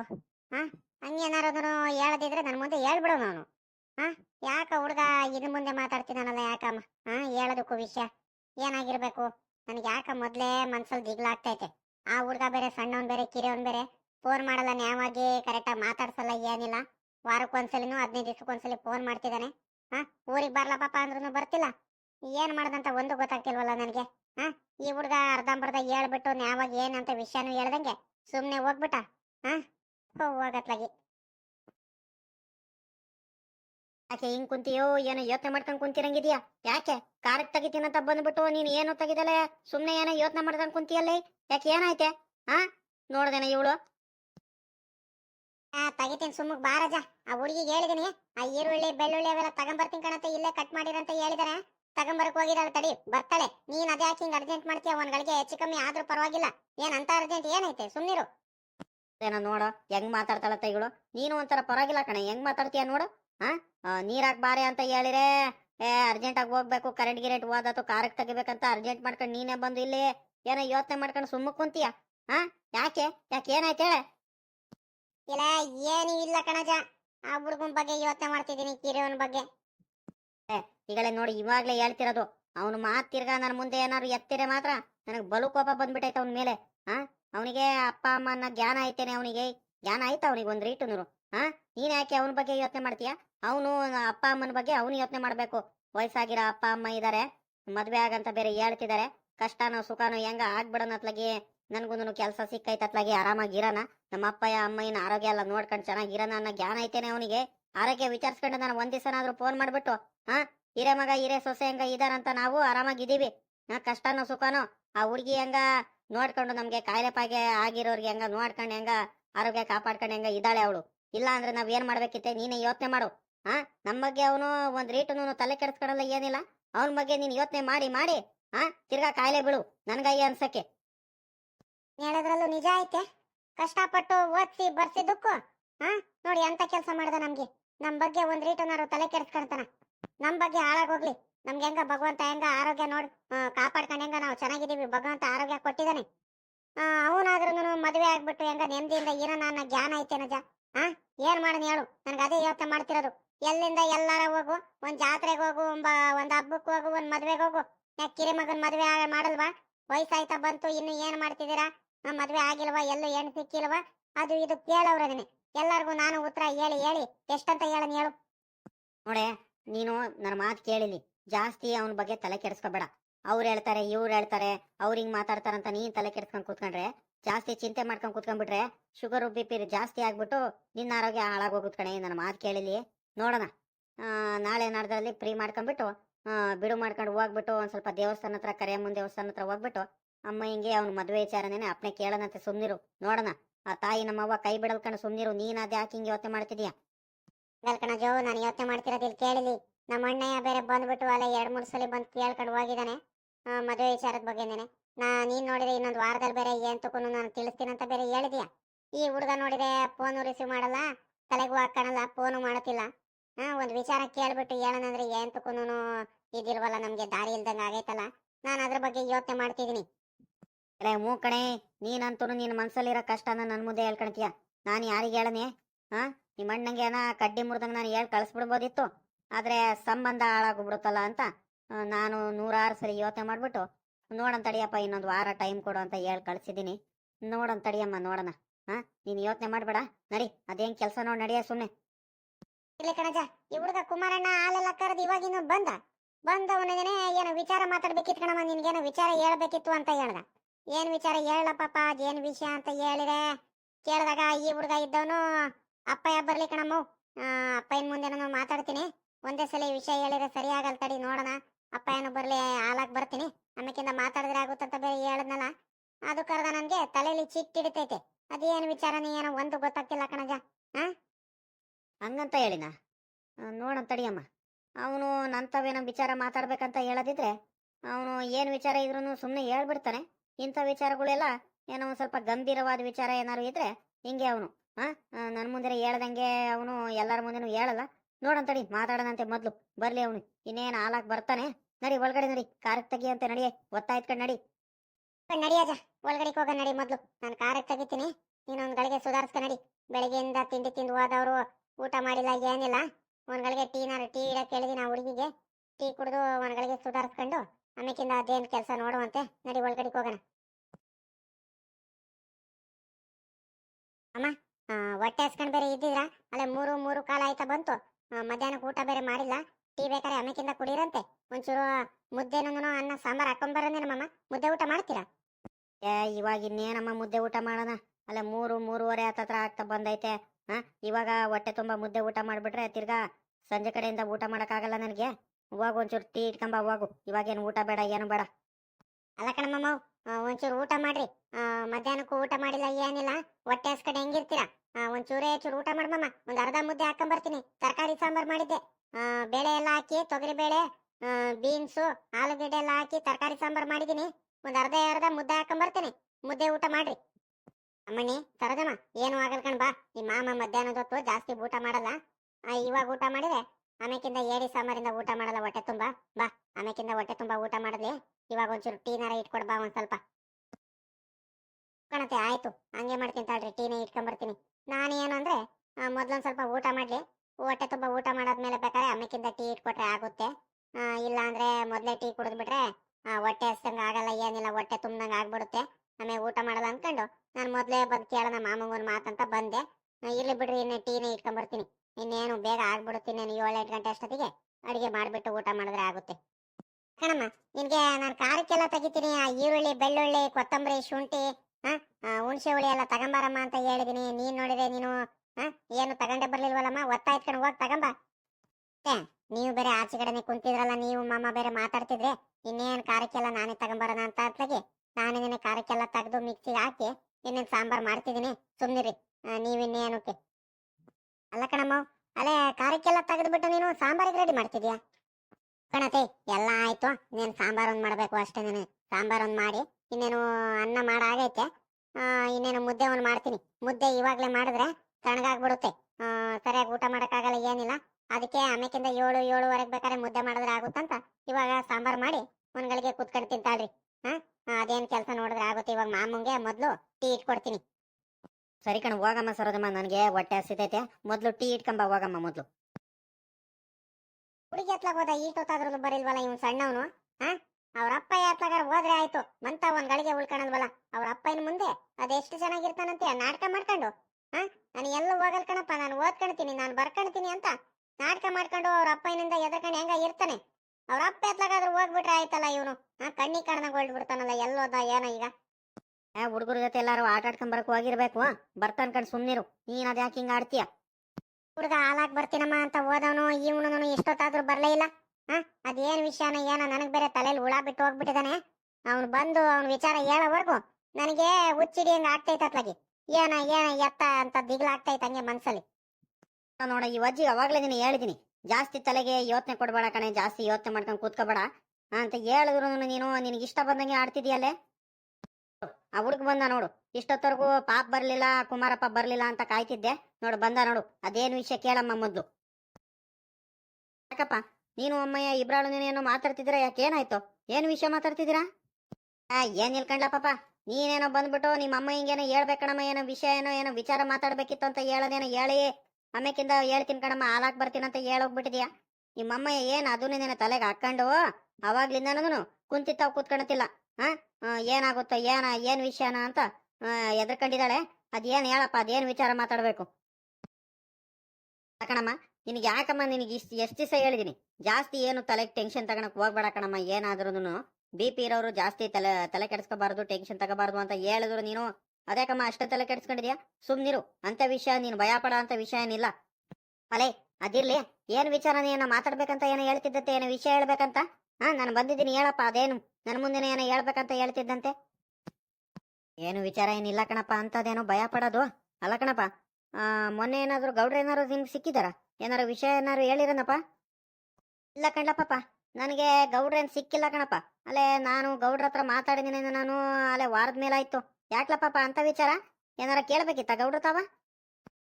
B: ಹಾ ಹಂಗೇನಾರದನು ಹೇಳದಿದ್ರೆ ನನ್ನ ಮುಂದೆ ಹೇಳ್ಬಿಡು ನಾನು ಯಾಕ ಹುಡುಗ ಇದ್ ಮುಂದೆ ಮಾತಾಡ್ತೀನಲ್ಲ ಯಾಕಮ್ಮ? ಹಾ ಹೇಳೋದಕ್ಕೂ ವಿಷಯ. ಏನಾಗಿರ್ಬೇಕು? ನನಗೆ ಯಾಕ ಮೊದ್ಲೇ ಮನ್ಸಲ್ಲಿ ದಿಗ್ಲಾಗ್ತೈತೆ ಆ ಹುಡ್ಗ ಬೇರೆ, ಸಣ್ಣವನ್ ಬೇರೆ, ಕಿರಿಯವನ್ ಬೇರೆ ಫೋನ್ ಮಾಡಲ್ಲ ನ್ಯಾಯವಾಗಿ ಕರೆಕ್ಟಾಗಿ ಮಾತಾಡ್ಸಲ್ಲ ಏನಿಲ್ಲ. ವಾರಕ್ಕೊಂದ್ಸಲಿನೂ, ಹದಿನೈದು ದಿವ್ಸಕ್ಕೊಂದ್ಸಲಿ ಫೋನ್ ಮಾಡ್ತಿದ್ದಾನೆ ಹಾ ಊರಿಗೆ ಬರ್ಲಾ ಪಾಪ ಅಂದ್ರೂ ಬರ್ತಿಲ್ಲ. ಏನ್ ಮಾಡ್ದಂತ ಒಂದು ಗೊತ್ತಾಗ್ತಿಲ್ವಲ್ಲ ನನಗೆ? ಹಾ ಈ ಹುಡ್ಗ ಅರ್ಧಂಬರ್ಧ ಹೇಳ್ಬಿಟ್ಟು ನ್ಯಾಯವಾಗಿ ಏನಂತ ವಿಷಯನೂ ಹೇಳ್ದಂಗೆ ಸುಮ್ನೆ ಹೋಗ್ಬಿಟ್ಟ. ಹಾ, ಹೋಗತ್ಲಾಗಿ.
A: ಯಾಕೆ ಹಿಂಗ್ ಕುಂತೀಯೋ, ಏನೋ ಯೋಚನೆ ಮಾಡ್ಕೊಂಡ್ ಕುಂತಿರಂಗಿದ್ಯಾ? ಯಾಕೆ? ಕಾರಕ್ ತೆಗಿತೀನಂತ ಬಂದ್ಬಿಟ್ಟು ನೀನ್ ಏನು ತೆಗಿದಲೆ? ಸುಮ್ನೆ ಏನೋ ಯೋಚನೆ ಮಾಡ್ಕೊಂಡ್ ಕುಂತಿಯಲ್ಲಿ? ಯಾಕೆ ಏನಾಯ್ತೆ? ಹಾ ನೋಡ್ದೇನ ಇವಳು.
B: ತೆಗಿತೀನಿ ಸುಮ್ಮಗ್ ಬಾರಜ ಆ ಹುಡುಗಿಗೆ ಹೇಳಿದೀನಿ. ಆ ಈರುಳ್ಳಿ, ಬೆಳ್ಳುಳ್ಳಿ ಅವೆಲ್ಲ ತಗೊಂಬರ್ತೀನಿ ಕಣಂತ ಇಲ್ಲೇ ಕಟ್ ಮಾಡಿರಂತ ಹೇಳಿದಾರೆ. ತಗೊಂಬರಕ್ ಹೋಗಿರಲ್ಲ ತಡಿ, ಬರ್ತಾಳೆ. ನೀನ್ ಅದೇ ಹಾಕಿ ಹಿಂಗ್ ಅರ್ಜೆಂಟ್ ಮಾಡ್ತೀಯ? ಒಂದ್ ಗಳಿಗೆ ಹೆಚ್ಚು ಕಮ್ಮಿ ಆದ್ರೂ ಪರವಾಗಿಲ್ಲ. ಏನ್ ಅಂತ ಅರ್ಜೆಂಟ್ ಏನೈತೆ? ಸುಮ್ನಿರು.
A: ಏನೋ ನೋಡು, ಹೆಂಗ್ ಮಾತಾಡ್ತಾಳತ್ತ ಇವಳು. ನೀನು ಒಂಥರ ಪರವಾಗಿಲ್ಲ ಕಣೆ, ಹೆಂಗ್ ಮಾತಾಡ್ತೀಯ ನೋಡು. ಹಾ ನೀರಾಕ್ ಬಾರೆ ಅಂತ ಹೇಳಿರೆ? ಏ ಅರ್ಜೆಂಟ್ ಆಗಿ ಹೋಗ್ಬೇಕು ಕರೆಂಟ್ ಗಿರೆಂಟ್ ಅಥವಾ ಕಾರಕ್ ತೆಗಿಬೇಕಂತ ಅರ್ಜೆಂಟ್ ಮಾಡ್ಕೊಂಡು ನೀನೇ ಬಂದು ಇಲ್ಲಿ ಏನೋ ಯೋಚನೆ ಮಾಡ್ಕೊಂಡು ಸುಮ್ಮ ಕುಂತೀಯ? ಹಾ ಯಾಕೆ? ಯಾಕೆ ಏನಾಯ್ತು ಹೇಳ?
B: ಇಲ್ಲ ಏನು ಇಲ್ಲ ಕಣಜ. ಆ ಹುಡುಗನ ಬಗ್ಗೆ ಯೋಚನೆ ಮಾಡ್ತಿದ್ದೀನಿ ಕಿರಿಯವನ ಬಗ್ಗೆ.
A: ಈಗಲೇ ನೋಡಿ ಇವಾಗ್ಲೇ ಹೇಳ್ತಿರೋದು. ಅವನು ಮಾತ್ ತಿರ್ಗಾ ನನ್ನ ಮುಂದೆ ಏನಾದ್ರು ಎತ್ತಿರೆ ಮಾತ್ರ ನನಗೆ ಬಲು ಕೋಪ ಬಂದ್ಬಿಟ್ಟೈತೆ ಅವನ ಮೇಲೆ. ಹಾ ಅವನಿಗೆ ಅಪ್ಪ ಅಮ್ಮನ ಜ್ಞಾನ ಐತೇನೆ ಅವನಿಗೆ. ಜ್ಞಾನ ಆಯ್ತಾ ಅವನಿಗೆ ಒಂದ್ ರೀಟು ನೂರು ಹಾ ನೀನ್ ಯಾಕೆ ಅವನ ಬಗ್ಗೆ ಯೋಚನೆ ಮಾಡ್ತೀಯ? ಅವನು ಅಪ್ಪ ಅಮ್ಮನ ಬಗ್ಗೆ ಅವನು ಯೋಚನೆ ಮಾಡಬೇಕು. ವಯಸ್ಸಾಗಿರೋ ಅಪ್ಪ ಅಮ್ಮ ಇದ್ದಾರೆ ಮದ್ವೆ ಆಗಂತ ಬೇರೆ ಹೇಳ್ತಿದ್ದಾರೆ ಕಷ್ಟನೋ ಸುಖನೋ ಹೆಂಗ ಆಗ್ಬಿಡೋಣ ಅತ್ಲಾಗಿ. ನನ್ಗೊಂದು ಕೆಲಸ ಸಿಕ್ಕೈತೆ ಅತ್ಲಾಗಿ, ಆರಾಮಾಗಿ ಇರೋಣ. ನಮ್ಮ ಅಪ್ಪಯ್ಯ ಅಮ್ಮಯ್ಯನ ಆರೋಗ್ಯ ಎಲ್ಲ ನೋಡ್ಕೊಂಡು ಚೆನ್ನಾಗಿರೋಣ ಅನ್ನೋ ಜ್ಞಾನ ಐತೇನೆ ಅವನಿಗೆ. ಆರೋಗ್ಯ ವಿಚಾರಿಸ್ಕೊಂಡು ನಾನು ಒಂದ್ ದಿವಸನಾದ್ರೂ ಫೋನ್ ಮಾಡ್ಬಿಟ್ಟು, ಹಾ, ಹಿರೇ ಮಗ, ಹಿರೇ ಸೊಸೆ ಹೆಂಗ ಇದಾರಂತ ನಾವು ಆರಾಮಾಗಿದ್ದೀವಿ ಹಾ, ಕಷ್ಟನೋ ಸುಖನೋ ಆ ಹುಡುಗಿ ಹೆಂಗ ನೋಡ್ಕೊಂಡು ನಮ್ಗೆ ಕಾಯಿಲೆ ಪಾಗೆ ಆಗಿರೋರ್ಗೆ ಹೆಂಗ ನೋಡ್ಕೊಂಡು ಹೆಂಗ ಆರೋಗ್ಯ ಕಾಪಾಡ್ಕೊಂಡು ಹೆಂಗ ಇದ್ದಾಳೆ ಅವಳು. ಇಲ್ಲ ಅಂದ್ರೆ ನಾವ್ ಏನ್ ಮಾಡ್ಬೇಕಿತ್ತೆ? ನೀನೇ ಯೋಚನೆ ಮಾಡು. ಹಾ? ನಮ್ಮ ಬಗ್ಗೆ ಅವನು ಒಂದ್ ರೇಟನ್ನು ತಲೆ ಕೆಡಿಸ್ಕೊಳಲ್ಲ, ಏನಿಲ್ಲ. ಅವನ ಬಗ್ಗೆ ನೀನ್ ಯೋಚನೆ ಮಾಡಿ ಮಾಡಿ, ಹಾ? ತಿರ್ಗಾ ಕಾಯಿಲೆ ಬಿಡು, ನನ್ಗಯ್ಯ ಅನ್ಸಕ್ಕೆ.
B: ಹೇಳೋದ್ರಲ್ಲೂ ನಿಜ ಐತೆ. ಕಷ್ಟಪಟ್ಟು ಓದ್ಸಿ ಬರ್ಸಿದ್ದಕ್ಕೂ ಹಾ? ನೋಡಿ ಎಂತ ಕೆಲಸ ಮಾಡ್ದ ನಮ್ಗೆ. ನಮ್ ಬಗ್ಗೆ ಒಂದ್ ರೇಟನ್ನಾರು ತಲೆ ಕೆಡ್ಸ್ಕೊಂತಾನ ನಮ್ ಬಗ್ಗೆ ಹಾಳಾಗೋಗ್ಲಿ. ನಮ್ಗೆ ಹೆಂಗ ಭಗವಂತ ಹೆಂಗ ಆರೋಗ್ಯ ನೋಡ್ ಕಾಪಾಡ್ಕೊಂಡ್ ಹೆಂಗ ನಾವು ಚೆನ್ನಾಗಿದ್ದೀವಿ, ಭಗವಂತ ಆರೋಗ್ಯ ಕೊಟ್ಟಿದ್ದಾನೆ. ಅವನಾದ್ರೂ ಮದ್ವೆ ಆಗ್ಬಿಟ್ಟು ಹೆಂಗ ನೆಮ್ಮದಿಯಿಂದ ಇರೋ ನನ್ನ ಜ್ಞಾನ ಐತೆ ನಜ. ಹಾ ಏನ್ ಮಾಡೋಣ ಹೇಳು. ನನ್ಗೆ ಅದೇ ಯೋಚನೆ ಮಾಡ್ತಿರೋದು. ಎಲ್ಲಿಂದ ಎಲ್ಲಾರ ಹೋಗು? ಒಂದ್ ಜಾತ್ರೆಗೆ ಹೋಗು ಒಂದ್ ಹಬ್ಬಕ್ಕೆ ಹೋಗು, ಒಂದ್ ಮದ್ವೆಗ್ ಹೋಗು. ಯಾಕೆ ಕಿರಿ ಮಗನ್ ಮದ್ವೆ ಮಾಡಲ್ವಾ? ವಯಸ್ಸಾಯ್ತಾ ಬಂತು, ಇನ್ನು ಏನ್ ಮಾಡ್ತಿದ್ದೀರಾ? ಮದ್ವೆ ಆಗಿಲ್ವಾ? ಎಲ್ಲೂ ಏನ್ ಸಿಕ್ಕಿಲ್ವಾ? ಅದು ಇದು ಕೇಳವ್ರದನೆ ಎಲ್ಲಾರ್ಗು ನಾನು ಉತ್ತರ ಹೇಳಿ ಹೇಳಿ. ಎಷ್ಟಂತ ಹೇಳನ್ ಹೇಳು.
A: ನೋಡೆ, ನೀನು ನನ್ನ ಮಾತು ಕೇಳಿಲಿ. ಜಾಸ್ತಿ ಅವನ ಬಗ್ಗೆ ತಲೆ ಕೆಡಿಸ್ಕೋಬೇಡ. ಅವ್ರು ಹೇಳ್ತಾರೆ, ಇವ್ರು ಹೇಳ್ತಾರೆ, ಅವ್ರು ಹಿಂಗ್ ಮಾತಾಡ್ತಾರಂತ ನೀನ್ ತಲೆ ಕೆಡ್ಸ್ಕೊಂಡ್ ಕೂತ್ಕೊಂಡ್ರೆ, ಜಾಸ್ತಿ ಚಿಂತೆ ಮಾಡ್ಕೊಂಡ್ ಕೂತ್ಕೊಂಡ್ಬಿಟ್ರೆ ಶುಗರ್ ಬಿ ಪಿ ಜಾಸ್ತಿ ಆಗ್ಬಿಟ್ಟು ನಿನ್ನ ಆರೋಗ್ಯ ಹಾಳಾಗೋಗುತ್ತೆ ಕಣೆ ನನ್ನ ಮಾತು ಕೇಳಿಲಿ. ನೋಡೋಣ. ನಾಳೆ ನಾಡ್ದಲ್ಲಿ ಫ್ರೀ ಮಾಡ್ಕೊಂಡ್ಬಿಟ್ಟು ಬಿಡು ಮಾಡ್ಕೊಂಡು ಹೋಗ್ಬಿಟ್ಟು ಒಂದು ಸ್ವಲ್ಪ ದೇವಸ್ಥಾನ ಹತ್ರ ಮುಂದೆ ದೇವಸ್ಥಾನ ಹತ್ರ ಹೋಗ್ಬಿಟ್ಟು ಅಮ್ಮ ಹಿಂಗೆ ಅವ್ನ ಮದುವೆ ವಿಚಾರನೇನೆ ಅಪ್ನೆ ಕೇಳೋಣಂತೆ ಸುಮ್ನಿರು, ನೋಡೋಣ. ಆ ತಾಯಿ ನಮ್ಮವ್ವ ಕೈ ಬಿಡಲ್ಕೊಂಡು ಸುಮ್ನಿರು ನೀನ್ ಅದೇ ಯಾಕೆ ಹಿಂಗೆ ಯೋಚನೆ ಮಾಡ್ತಿದ್ಯಾ?
B: ಕಣ ಜೋ ನಾನು ಯೋಚನೆ ಮಾಡ್ತಿರೋದು ಇಲ್ಲಿ ಕೇಳಿಲಿ ನಮ್ಮ ಅಣ್ಣಯ್ಯ ಬೇರೆ ಬಂದ್ಬಿಟ್ಟು ಅಲ್ಲ ಎರಡ್ ಮೂರ್ ಸಲ ಬಂದು ಕೇಳ್ಕೊಂಡು ಹೋಗಿದ್ದಾನೆ ಮದುವೆ ವಿಚಾರದ ಬಗ್ಗೆನೇನೆ. ನಾ, ನೀನ್ ನೋಡಿದ್ರೆ ಇನ್ನೊಂದು ವಾರದಲ್ಲಿ ಬೇರೆ ಏನ್ ತಕೊಂಡು ನಾನು ತಿಳಿಸ್ತೀನಿ ಅಂತ ಬೇರೆ ಹೇಳಿದ್ಯಾ? ಈ ಹುಡುಗ ನೋಡಿದೆ ಫೋನ್ ರಿಸೀವ್ ಮಾಡಲ್ಲ, ತಲೆಗೂ ಹಾಕೋಣಲ್ಲ ಫೋನು ಮಾಡತಿಲ್ಲ ಹಾ, ಒಂದ್ ವಿಚಾರ ಕೇಳ್ಬಿಟ್ಟು ಹೇಳೋಣಂದ್ರೆ ತಕೊಂಡು ಇದಿಲ್ವಲ್ಲ ನಮ್ಗೆ, ದಾರಿ ಇಲ್ದಂಗ ಆಗೈತಲ್ಲ. ನಾನು ಅದ್ರ ಬಗ್ಗೆ ಯೋಚನೆ ಮಾಡ್ತಿದ್ದೀನಿ
A: ಅರೆ ಮೂ ಕಣೆ ನೀನಂತೂ ನಿನ್ನ ಮನ್ಸಲ್ಲಿರೋ ಕಷ್ಟನ ನನ್ನ ಮುಂದೆ ಹೇಳ್ಕೊಳ್ತೀಯ ನಾನು ಯಾರಿಗೆ ಹೇಳನೆ? ಹಾ ನಿಮ್ಮ ಅಣ್ಣಂಗೆ ಏನ ಕಡ್ಡಿ ಮುರಿದಂಗೆ ನಾನು ಹೇಳಿ ಕಳಿಸ್ಬಿಡ್ಬೋದಿತ್ತು. ಆದ್ರೆ ಸಂಬಂಧ ಹಾಳಾಗ್ಬಿಡುತ್ತಲ್ಲ ಅಂತ ನಾನು ನೂರಾರು ಸರಿ ಯೋಚನೆ ಮಾಡ್ಬಿಟ್ಟು, ನೋಡೋಣ ತಡಿಯಪ್ಪ, ಇನ್ನೊಂದು ವಾರ ಟೈಮ್ ಕೊಡು ಅಂತ ಹೇಳಿ ಕಳಿಸಿದ್ದೀನಿ. ನೋಡೋಣ ತಡಿಯಮ್ಮ, ನೋಡೋಣ. ಹಾ, ನೀನು ಯೋಚನೆ ಮಾಡಬೇಡ. ನಡಿ, ಅದೇನು ಕೆಲಸ ನೋಡಿ, ನಡಿಯ ಸುಮ್ಮನೆ
B: ಇಲ್ಲಿ ಕಣಜ ಈ ಹುಡುಗ ಕುಮಾರಣ್ಣ ಹಾಲೆಲ್ಲ ಕರೆದು ಇವಾಗಿನ್ನು ಬಂದ. ಬಂದವನಿಗೆ ಏನೋ ವಿಚಾರ ಮಾತಾಡ್ಬೇಕಿತ್ತು ಕಣಮ್ಮ, ನಿನ್ಗೇನೋ ವಿಚಾರ ಹೇಳ್ಬೇಕಿತ್ತು ಅಂತ ಹೇಳ್ದ. ಏನ್ ವಿಚಾರ ಹೇಳಪ್ಪ ಅದೇನ್ ವಿಷಯ ಅಂತ ಹೇಳಿದೆ. ಕೇಳಿದಾಗ ಈ ಹುಡುಗ ಇದ್ದವನು ಅಪ್ಪಯ್ಯ ಬರ್ಲಿ ಕಣಮ್ಮ. ಅಪ್ಪಯ್ಯನ ಮುಂದೆ ನಾನು ಮಾತಾಡ್ತೀನಿ. ಒಂದೇ ಸಲ ಈ ವಿಷಯ ಹೇಳಿದ್ರೆ ಸರಿ ಆಗಲ್ಲ ತಡಿ, ನೋಡೋಣ. ಅಪ್ಪಯ್ಯನು ಬರ್ಲಿ ಹಾಲಾಗ್ ಬರ್ತೀನಿ. ಆಮೇಕಿಂದ ಮಾತಾಡಿದ್ರೆ ಆಗುತ್ತಂತ ಬೇರೆ ಹೇಳದ್ನಲ್ಲ. ಅದು ಕರೆದ ನನ್ಗೆ ತಲೆಯಲ್ಲಿ ಚಿಟ್ಟಿಡಿತೈತೆ ಅದೇನ್ ವಿಚಾರನೇ ಏನೋ ಒಂದು ಗೊತ್ತಾಗ್ತಿಲ್ಲ ಕಣಜ
A: ಹಂಗಂತ ಹೇಳಿನ? ನೋಡೋಣ ತಡಿಯಮ್ಮ ಅವನು ನಂತವೇನೋ ವಿಚಾರ ಮಾತಾಡ್ಬೇಕಂತ ಹೇಳದಿದ್ರೆ ಅವನು ಏನು ವಿಚಾರ ಇದ್ರೂ ಸುಮ್ಮನೆ ಹೇಳ್ಬಿಡ್ತಾನೆ. ಇಂಥ ವಿಚಾರಗಳೆಲ್ಲ ಏನೋ ಸ್ವಲ್ಪ ಗಂಭೀರವಾದ ವಿಚಾರ ಏನಾದ್ರು ಇದ್ರೆ ಹಿಂಗೆ ಅವನು. ಹಾ ನನ್ನ ಮುಂದೆ ಹೇಳ್ದಂಗೆ ಅವನು ಎಲ್ಲರ ಮುಂದೆನು ಹೇಳಲ್ಲ. ನೋಡೋಣ ತಡಿ, ಮಾತಾಡೋಣಂತೆ ಮೊದ್ಲು. ಬರ್ಲಿ ಅವನು. ಇನ್ನೇನು ಹಾಲಾಕ್ ಬರ್ತಾನೆ. ನಡಿ, ಒಳಗಡೆ ನಡಿ. ಕಾರಕ್ಕೆ ತೆಗಿಯಂತೆ ನಡಿಯೇ. ಒತ್ತಾಯ್ತ್ಕೊಂಡು ನಡಿ.
B: ನಡಿಯಾಜ ಒಳಗಡೆ ಹೋಗ ನಡಿ ಮೊದ್ಲು. ನಾನು ಕಾರಕ್ಕೆ ತೆಗಿತೀನಿ. ನೀನೊಂದು ಗಳಿಗೆ ಸುಧಾರಿಸ್ಕ ನಡಿ. ಬೆಳಿಗ್ಗೆಯಿಂದ ತಿಂಡಿ ತಿಂದು ಹೋದವರು ಊಟ ಮಾಡಿಲ್ಲ, ಏನಿಲ್ಲ. ಒಂದ್ಗಳಿಗೆ ಟೀನಾರು ಟೀ ಇಡಕ್ಕೆ ಹೇಳಿದೀನಿ ಆ ಹುಡುಗಿಗೆ. ಟೀ ಕುಡಿದು ಒಂದ್ಗಳಿಗೆ ಸುಧಾರಿಸ್ಕೊಂಡು ಆಮೇಕಿಂದ ಅದೇನ್ ಕೆಲಸ ನೋಡುವಂತೆ, ನಡಿ ಒಳಗಡೆಗೆ ಹೋಗೋಣ. ಅಮ್ಮ ಹೊಟ್ಟೆ ಹಸ್ಕೊಂಡು ಬೇರೆ ಇದ್ದಿದ್ರ? ಅಲ್ಲೇ ಮೂರು ಮೂರು ಕಾಲ ಆಯ್ತಾ ಬಂತು. ಮಧ್ಯಾಹ್ನಕ್ಕೆ ಊಟ ಬೇರೆ ಮಾಡಿಲ್ಲ. ಟೀ ಬೇಕಾರೆ ಆಮೇಕಿಂದ ಕುಡಿರಂತೆ. ಒಂಚೂರು ಮುದ್ದೆನೂ ಅನ್ನ, ಸಾಂಬಾರ್ ಹಾಕೊಂಡ್ ಬರೋದೇನಮ್ಮ ಮುದ್ದೆ ಊಟ ಮಾಡ್ತೀರಾ?
A: ಏ, ಇವಾಗ ಇನ್ನೇನಮ್ಮ ಮುದ್ದೆ ಊಟ ಮಾಡೋಣ. ಅಲ್ಲ ಮೂರು, ಮೂರುವರೆ ಹತ್ತತ್ರ ಆಗ್ತಾ ಬಂದೈತೆ. ಹಾ, ಇವಾಗ ಹೊಟ್ಟೆ ತುಂಬಾ ಮುದ್ದೆ ಊಟ ಮಾಡ್ಬಿಟ್ರೆ ತಿರ್ಗಾ ಸಂಜೆ ಕಡೆಯಿಂದ ಊಟ ಮಾಡಕ್ಕಾಗಲ್ಲ ನನಗೆ. ಹೋಗು ಒಂಚೂರು ಟೀ ಇಟ್ಕೊಂಬ, ಹೋಗು. ಇವಾಗೇನು ಊಟ ಬೇಡ, ಏನು ಬೇಡ.
B: ಅಲ್ಲ ಕಣಮ್ಮ ಒಂಚೂರು ಊಟ ಮಾಡ್ರಿ. ಮಧ್ಯಾಹ್ನಕ್ಕೂ ಊಟ ಮಾಡಿಲ್ಲ, ಏನಿಲ್ಲ. ಹೊಟ್ಟೆ ಹಸ್ಕಡೆ ಹೆಂಗಿರ್ತೀರಾ? ಒಂಚೂರೇ ಚೂರು ಊಟ ಮಾಡಮ್ಮ ಒಂದು ಅರ್ಧ ಮುದ್ದೆ ಹಾಕೊಂಡ್ ಬರ್ತೀನಿ ತರಕಾರಿ ಸಾಂಬಾರ್ ಮಾಡಿದ್ದೆ. ಬೇಳೆ ಎಲ್ಲ ಹಾಕಿ, ತೊಗರಿ ಬೇಳೆ ಬೀನ್ಸು, ಆಲೂಗಡ್ಡೆ ಎಲ್ಲ ಹಾಕಿ, ತರಕಾರಿ ಸಾಂಬಾರ್ ಮಾಡಿದ್ದೀನಿ. ಒಂದು ಅರ್ಧ ಅರ್ಧ ಮುದ್ದೆ ಹಾಕೊಂಡ್ ಬರ್ತೀನಿ ಮುದ್ದೆ ಊಟ ಮಾಡ್ರಿ. ಅಮ್ಮಣ್ಣಿ ಸರೋಜಮ್ಮ, ಏನು ಆಗಲ್ ಕಣ್ ಬಾ. ಈ ಮಾಮ ಮಧ್ಯಾಹ್ನದ ಹೊತ್ತು ಜಾಸ್ತಿ ಊಟ ಮಾಡಲ್ಲ. ಇವಾಗ ಊಟ ಮಾಡಿದ್ರೆ ಆಮೇಕಿಂದ ಏರಿ ಸಾಂಬಾರಿಂದ ಊಟ ಮಾಡಲ್ಲ, ಹೊಟ್ಟೆ ತುಂಬಾ. ಬಾ, ಆಮೇಕಿಂದ ಹೊಟ್ಟೆ ತುಂಬಾ ಊಟ ಮಾಡಲಿ ಇವಾಗ ಒಂಚೂರು ಟೀನಾರ ಇಟ್ಕೊಡ್ ಬಾ ಒಂದ್ ಸ್ವಲ್ಪ. ಕಣತೆ, ಆಯ್ತು. ಹಂಗೆ ಮಾಡ್ತೀನಿ ತಾಳ್ರಿ ಟೀನೇ ಇಟ್ಕೊಂಬರ್ತೀನಿ. ನಾನು ಏನು ಅಂದ್ರೆ ಮೊದ್ಲೊಂದ್ ಸ್ವಲ್ಪ ಊಟ ಮಾಡ್ಲಿ. ಹೊಟ್ಟೆ ತುಂಬಾ ಊಟ ಮಾಡಾದ್ಮೇಲೆ ಬೇಕಾದ್ರೆ ಆಮೇಕಿಂದ ಟೀ ಇಟ್ಕೊಟ್ರೆ ಆಗುತ್ತೆ. ಇಲ್ಲ ಅಂದ್ರೆ ಮೊದ್ಲೇ ಟೀ ಕುಡಿದ್ಬಿಟ್ರೆ ಹೊಟ್ಟೆ ಹಸ್ದಂಗ ಆಗಲ್ಲ, ಏನಿಲ್ಲ, ಹೊಟ್ಟೆ ತುಂಬ್ದಂಗ ಆಗ್ಬಿಡುತ್ತೆ. ಆಮೇಲೆ ಊಟ ಮಾಡಲ್ಲ ಅನ್ಕೊಂಡು ನಾನು ಮೊದಲೇ ಬಂದು ಕೇಳೋಣ ಮಾಮಂಗೊಂದು ಮಾತಂತ ಬಂದೆ. ಇಲ್ಲಿ ಬಿಡ್ರಿ, ಇನ್ನೇ ಟೀನೇ ಇಟ್ಕೊಂಡ್ಬರ್ತೀನಿ ಇನ್ನೇನು ಬೇಗ ಆಗ್ಬಿಡುತ್ತೀನಿ ನಾನು ಏಳು, ಎಂಟು ಗಂಟೆ ಅಷ್ಟೊತ್ತಿಗೆ ಅಡುಗೆ ಮಾಡಿಬಿಟ್ಟು ಊಟ ಮಾಡಿದ್ರೆ ಆಗುತ್ತೆ. ಕಣಮ್ಮ, ನಿನಗೆ ನಾನು ಖಾರಕ್ಕೆಲ್ಲ ತೆಗಿತೀನಿ, ಆ ಈರುಳ್ಳಿ, ಬೆಳ್ಳುಳ್ಳಿ, ಕೊತ್ತಂಬರಿ, ಶುಂಠಿ ಹಾ ಹುಣಸೆ ಹುಳಿ ಎಲ್ಲ ತಗೊಂಬಾರಮ್ಮ ಅಂತ ಹೇಳಿದ್ದೀನಿ ನೀನು ನೋಡಿದೆ ನೀನು ಹಾ ಏನು ತಗೊಂಡೆ ಬರ್ಲಿಲ್ವಲ್ಲಮ್ಮ? ಕಣ ಹೋಗಿ, ತಗೊಂಬ. ನೀವು ಬೇರೆ ಆಚೆ ಕಡೆನೆ ಕುಂತಿದ್ರಲ್ಲ, ನೀವು ಮಾಮ ಬೇರೆ ಮಾತಾಡ್ತಿದ್ರೆ ಇನ್ನೇನ್ ಕಾರಕ್ಕೆಲ್ಲ ನಾನೇ ತಗೊಂಬರೋಣ ಅಂತ ಅತ್ಲಾಗೆ ನಿನ್ನೆ ಖಾರಕ್ಕೆಲ್ಲ ತೆಗೆದು ಮಿಕ್ಸಿಗೆ ಹಾಕಿ ಇನ್ನೇನು ಸಾಂಬಾರ್ ಮಾಡ್ತಿದ್ದೀನಿ. ಸುಮ್ಮನಿರಿ ನೀವಿನ್ನೇನಕ್ಕೆ ಅಲ್ಲ ಕಣಮ್ಮ, ಅಲ್ಲೇ ಖಾರಕ್ಕೆಲ್ಲ ತೆಗೆದುಬಿಟ್ಟು ನೀನು ಸಾಂಬಾರಿಗೆ ರೆಡಿ ಮಾಡ್ತಿದ್ಯಾ ಕಣತೆ ಎಲ್ಲ ಆಯ್ತು. ಸಾಂಬಾರ್ ಮಾಡಬೇಕು ಮಾಡ್ಬೇಕು ಅಷ್ಟೇ ನಾನು. ಸಾಂಬಾರ್ ಒಂದು ಮಾಡಿ, ಇನ್ನೇನು ಅನ್ನ ಮಾಡಾಗೈತೆ ಇನ್ನೇನು ಮುದ್ದೆ ಒಂದು ಮಾಡ್ತೀನಿ. ಮುದ್ದೆ ಇವಾಗಲೇ ಮಾಡಿದ್ರೆ ತಣ್ಣಗಾಗ್ಬಿಡುತ್ತೆ. ಸರಿಯಾಗಿ ಊಟ ಮಾಡೋಕ್ಕಾಗಲ್ಲ, ಏನಿಲ್ಲ. ಅದಕ್ಕೆ ಆಮೇಕಿಂದ ಏಳು, ಏಳುವರೆಗೆ ಬೇಕಾದ್ರೆ ಮುದ್ದೆ ಮಾಡಿದ್ರೆ ಆಗುತ್ತಂತ ಇವಾಗ ಸಾಂಬಾರ್ ಮಾಡಿ ಒಂದ್ಗಳಿಗೆ ಕುತ್ಕೊಂಡು ತಿಂತಾಳ್ರಿ. ಹಾ ಅದೇನ್ ಕೆಲಸ ನೋಡಿದ್ರೆ ಆಗುತ್ತೆ. ಇವಾಗ ಮಾಮುಂಗೆ ಮೊದ್ಲು ಟೀ ಇಟ್ಕೊಡ್ತೀನಿ.
A: ಸರಿ ಕಣ ಹೋಗಮ್ಮ ಸರೋಜಮ್ಮ ನನಗೆ ಹೊಟ್ಟೆ ಹಸಿತೈತೆ. ಮೊದಲು ಟೀ ಇಟ್ಕೊಂಬ ಹೋಗಮ್ಮ ಮೊದಲು.
B: ಹುಡುಗಿ ಎತ್ಲಾಗ ಹೋದ ಈಟೊತ್ತಾದ್ರೂ ಬರಿಲ್ವಲ್ಲ ಇವ್ನು ಸಣ್ಣವನು? ಹಾ? ಅವ್ರ ಅಪ್ಪ ಎತ್ಲಾಗಾರ ಹೋದ್ರೆ ಆಯ್ತು. ಮಂತ ಒಂದ್ ಗಳಿಗೆ ಉಳ್ಕೊಳಲ್ವಲ್ಲ ಅವ್ರ ಅಪ್ಪನ ಮುಂದೆ ಅದೆಷ್ಟು ಚೆನ್ನಾಗಿರ್ತಾನಂತೆ? ನಾಟಕ ಮಾಡ್ಕೊಂಡು. ಹಾ? ನಾನು ಎಲ್ಲೂ ಹೋಗಲ್ ಕಣಪ್ಪ. ನಾನು ಓದ್ಕೊಳ್ತೀನಿ ನಾನು ಬರ್ಕೊಳ್ತೀನಿ ಅಂತ ನಾಟಕ ಮಾಡ್ಕೊಂಡು ಅವ್ರ ಅಪ್ಪನಿಂದ ಎದರ್ಕೊಂಡು ಹೆಂಗ ಇರ್ತಾನೆ? ಅವ್ರ ಅಪ್ಪ ಎತ್ಲಾಗಾದ್ರೂ ಹೋಗ್ಬಿಟ್ರೆ ಆಯ್ತಲ್ಲ ಇವನು. ಹಾ ಕಣ್ಣಿ ಕಡ್ದಂಗ್ ಹೊಳ್ಬಿಡ್ತಾನಲ್ಲ ಎಲ್ಲೋದ ಏನ ಈಗ?
A: ಏ, ಹುಡುಗರ ಜೊತೆ ಎಲ್ಲಾರು ಆಟ ಆಡ್ಕೊಂಡ್ ಬರಕ್ ಹೋಗಿರ್ಬೇಕು ಬರ್ತಾನ ಕಣ್ ಸುಮ್ನಿರು. ನೀನ್ ಅದ್ ಯಾಕೆ ಹಿಂಗ ಆಡ್ತೀಯ?
B: ಹುಡುಗ ಹಾಲಾಕ್ ಬರ್ತೀನಮ್ಮ ಅಂತ ಹೋದವನು ಇವನು ಎಷ್ಟೊತ್ತಾದ್ರೂ ಬರ್ಲೇ ಇಲ್ಲ. ಹ? ಅದೇನ್ ವಿಷಯನ, ಏನೋ? ನನಗ್ ಬೇರೆ ತಲೆಯಲ್ಲಿ ಹುಳ ಬಿಟ್ಟು ಹೋಗ್ಬಿಟ್ಟಿದಾನೆ. ಅವ್ನು ಬಂದು ಅವ್ನ ವಿಚಾರ ಹೇಳೋವರೆಗೂ ನನಗೆ ಹುಚ್ಚಿಡಿ ಹಂಗ ಆಗ್ತೈತೆ ಅತ್ಲಾಗಿ. ಏನ ಏನ ಎತ್ತ ಅಂತ ದಿಗ್ಲಾಗ್ತೈತೆ ಹಂಗೆ ಮನ್ಸಲ್ಲಿ.
A: ನೋಡ, ಈ ಅಜ್ಜಿ ಅವಾಗ್ಲೇ ನೀನು ಹೇಳಿದೀನಿ ಜಾಸ್ತಿ ತಲೆಗೆ ಯೋಚನೆ ಕೊಡ್ಬೇಡ ಕಣೆ, ಜಾಸ್ತಿ ಯೋಚನೆ ಮಾಡ್ಕೊಂಡು ಕೂತ್ಕೋಬೇಡ. ಅಂತ ಹೇಳಿದ್ರು ನೀನು, ನಿನಗೆ ಇಷ್ಟ ಬಂದಂಗೆ ಆಡ್ತಿದ್ಯಲ್ಲೇ? ಆ ಹುಡುಗ ಬಂದ ನೋಡು, ಇಷ್ಟೊತ್ತವರೆಗೂ ಪಾಪ ಬರ್ಲಿಲ್ಲ, ಕುಮಾರಪ್ಪ ಬರ್ಲಿಲ್ಲ ಅಂತ ಕಾಯ್ತಿದ್ದೆ. ನೋಡು, ಬಂದ ನೋಡು, ಅದೇನು ವಿಷಯ ಕೇಳಮ್ಮ ಮೊದ್ಲು. ಯಾಕಪ್ಪ, ನೀನು ಅಮ್ಮಯ್ಯ ಇಬ್ರಾಳು ನೀನೇನೋ ಮಾತಾಡ್ತಿದ್ದೀರಾ, ಯಾಕೆ ಏನಾಯ್ತು? ಏನು ವಿಷಯ ಮಾತಾಡ್ತಿದ್ದೀರಾ? ಏನ್ ನಿಲ್ಕಂಡ್ಲ ಪಾಪ? ನೀನೇನೋ ಬಂದ್ಬಿಟ್ಟು ನಿಮ್ಮ ಅಮ್ಮ ಹಿಂಗೇನೋ ಹೇಳ್ಬೇಕಣಮ್ಮ ಏನೋ ವಿಷಯ, ಏನೋ ಏನೋ ವಿಚಾರ ಮಾತಾಡ್ಬೇಕಿತ್ತು ಅಂತ ಹೇಳೋದೇನೋ ಹೇಳಿ. ಆಮೇಕಿಂದ ಹೇಳ್ತೀನಿ ಕಣಮ್ಮ, ಹಾಲಾಕ್ ಬರ್ತೀನಿ ಅಂತ ಹೇಳೋಗ್ಬಿಟ್ಟಿದ್ಯಾ ನಿಮ್ಮಮ್ಮ ಏನ್ ನಿನ್ನ ತಲೆಗೆ ಹಾಕೊಂಡು ಅವಾಗ್ಲಿಂದನೂ ಕುಂತಿತ್ತಾವ್ ಕೂತ್ಕೊಳತಿಲ್ಲ ಹಾ ಏನಾಗುತ್ತೋ ಏನ, ಏನ್ ವಿಷಯನ ಅಂತ ಎದ್ರಕೊಂಡಿದ್ದಾಳೆ. ಅದೇನ್ ಹೇಳಪ್ಪ, ಅದೇನ್ ವಿಚಾರ ಮಾತಾಡ್ಬೇಕು? ಕಣಮ್ಮ, ನಿನಗೆ ಯಾಕಮ್ಮ ನಿನಗೆ ಇಷ್ಟು, ಎಷ್ಟು ದಿವಸ ಹೇಳಿದೀನಿ? ಜಾಸ್ತಿ ಏನು ತಲೆಗೆ ಟೆನ್ಷನ್ ತಗೊಳಕ್ ಹೋಗ್ಬೇಡ ಕಣಮ್ಮ ಏನಾದ್ರೂ ಬಿ ಪಿ ಇರೋರು ಜಾಸ್ತಿ ತಲೆ ತಲೆ ಕೆಡಿಸ್ಕೋಬಾರ್ದು ಟೆನ್ಷನ್ ತಗೋಬಾರ್ದು ಅಂತ ಹೇಳಿದ್ರು ನೀನು. ಅದೇಕಮ್ಮ, ಅಷ್ಟೇ ತಲೆ ಕೆಡಿಸ್ಕೊಂಡಿದ್ಯಾ? ಸುಮ್ನಿರು, ಅಂತ ವಿಷಯ, ನೀನು ಭಯ ಪಡ ಅಂತ ವಿಷಯ ಏನಿಲ್ಲ. ಅಲೆ, ಅದಿರ್ಲಿ, ಏನ್ ವಿಚಾರ ನೀನು ಮಾತಾಡ್ಬೇಕಂತ ಏನೋ ಹೇಳ್ತಿದ್ದಂತೆ, ಏನೋ ವಿಷಯ ಹೇಳ್ಬೇಕಂತ? ಹಾ, ನಾನು ಬಂದಿದ್ದೀನಿ, ಹೇಳಪ್ಪ, ಅದೇನು ನನ್ನ ಮುಂದೆ ಏನೋ ಹೇಳ್ಬೇಕಂತ ಹೇಳ್ತಿದ್ದಂತೆ? ಏನು ವಿಚಾರ ಏನಿಲ್ಲ ಕಣಪ್ಪ, ಅಂತದೇನೋ ಭಯ ಪಡೋದು ಅಲ್ಲ ಕಣಪ್ಪ ಮೊನ್ನೆ ಏನಾದ್ರು ಗೌಡ್ರ ಏನಾದ್ರು ನಿಮ್ಗೆ ಸಿಕ್ಕಿದಾರ? ಏನಾರು ವಿಷಯ ಏನಾರು ಹೇಳಿರನಪ್ಪ? ಇಲ್ಲ ಕಣ್ಲಪ್ಪ ನನಗೆ ಗೌಡ್ರೇನು ಸಿಕ್ಕಿಲ್ಲ ಕಣಪ್ಪ. ಅಲ್ಲೇ ನಾನು ಗೌಡ್ರ ಹತ್ರ ಮಾತಾಡಿದ್ದೀನಿ ನಾನು ಅಲ್ಲೇ ವಾರದ ಮೇಲಾಯ್ತು. ಯಾಕ್ಲಪ್ಪ ಅಂತ ವಿಚಾರ? ಏನಾರ ಕೇಳಬೇಕಿತ್ತ ಗೌಡ್ರು ತಾವ?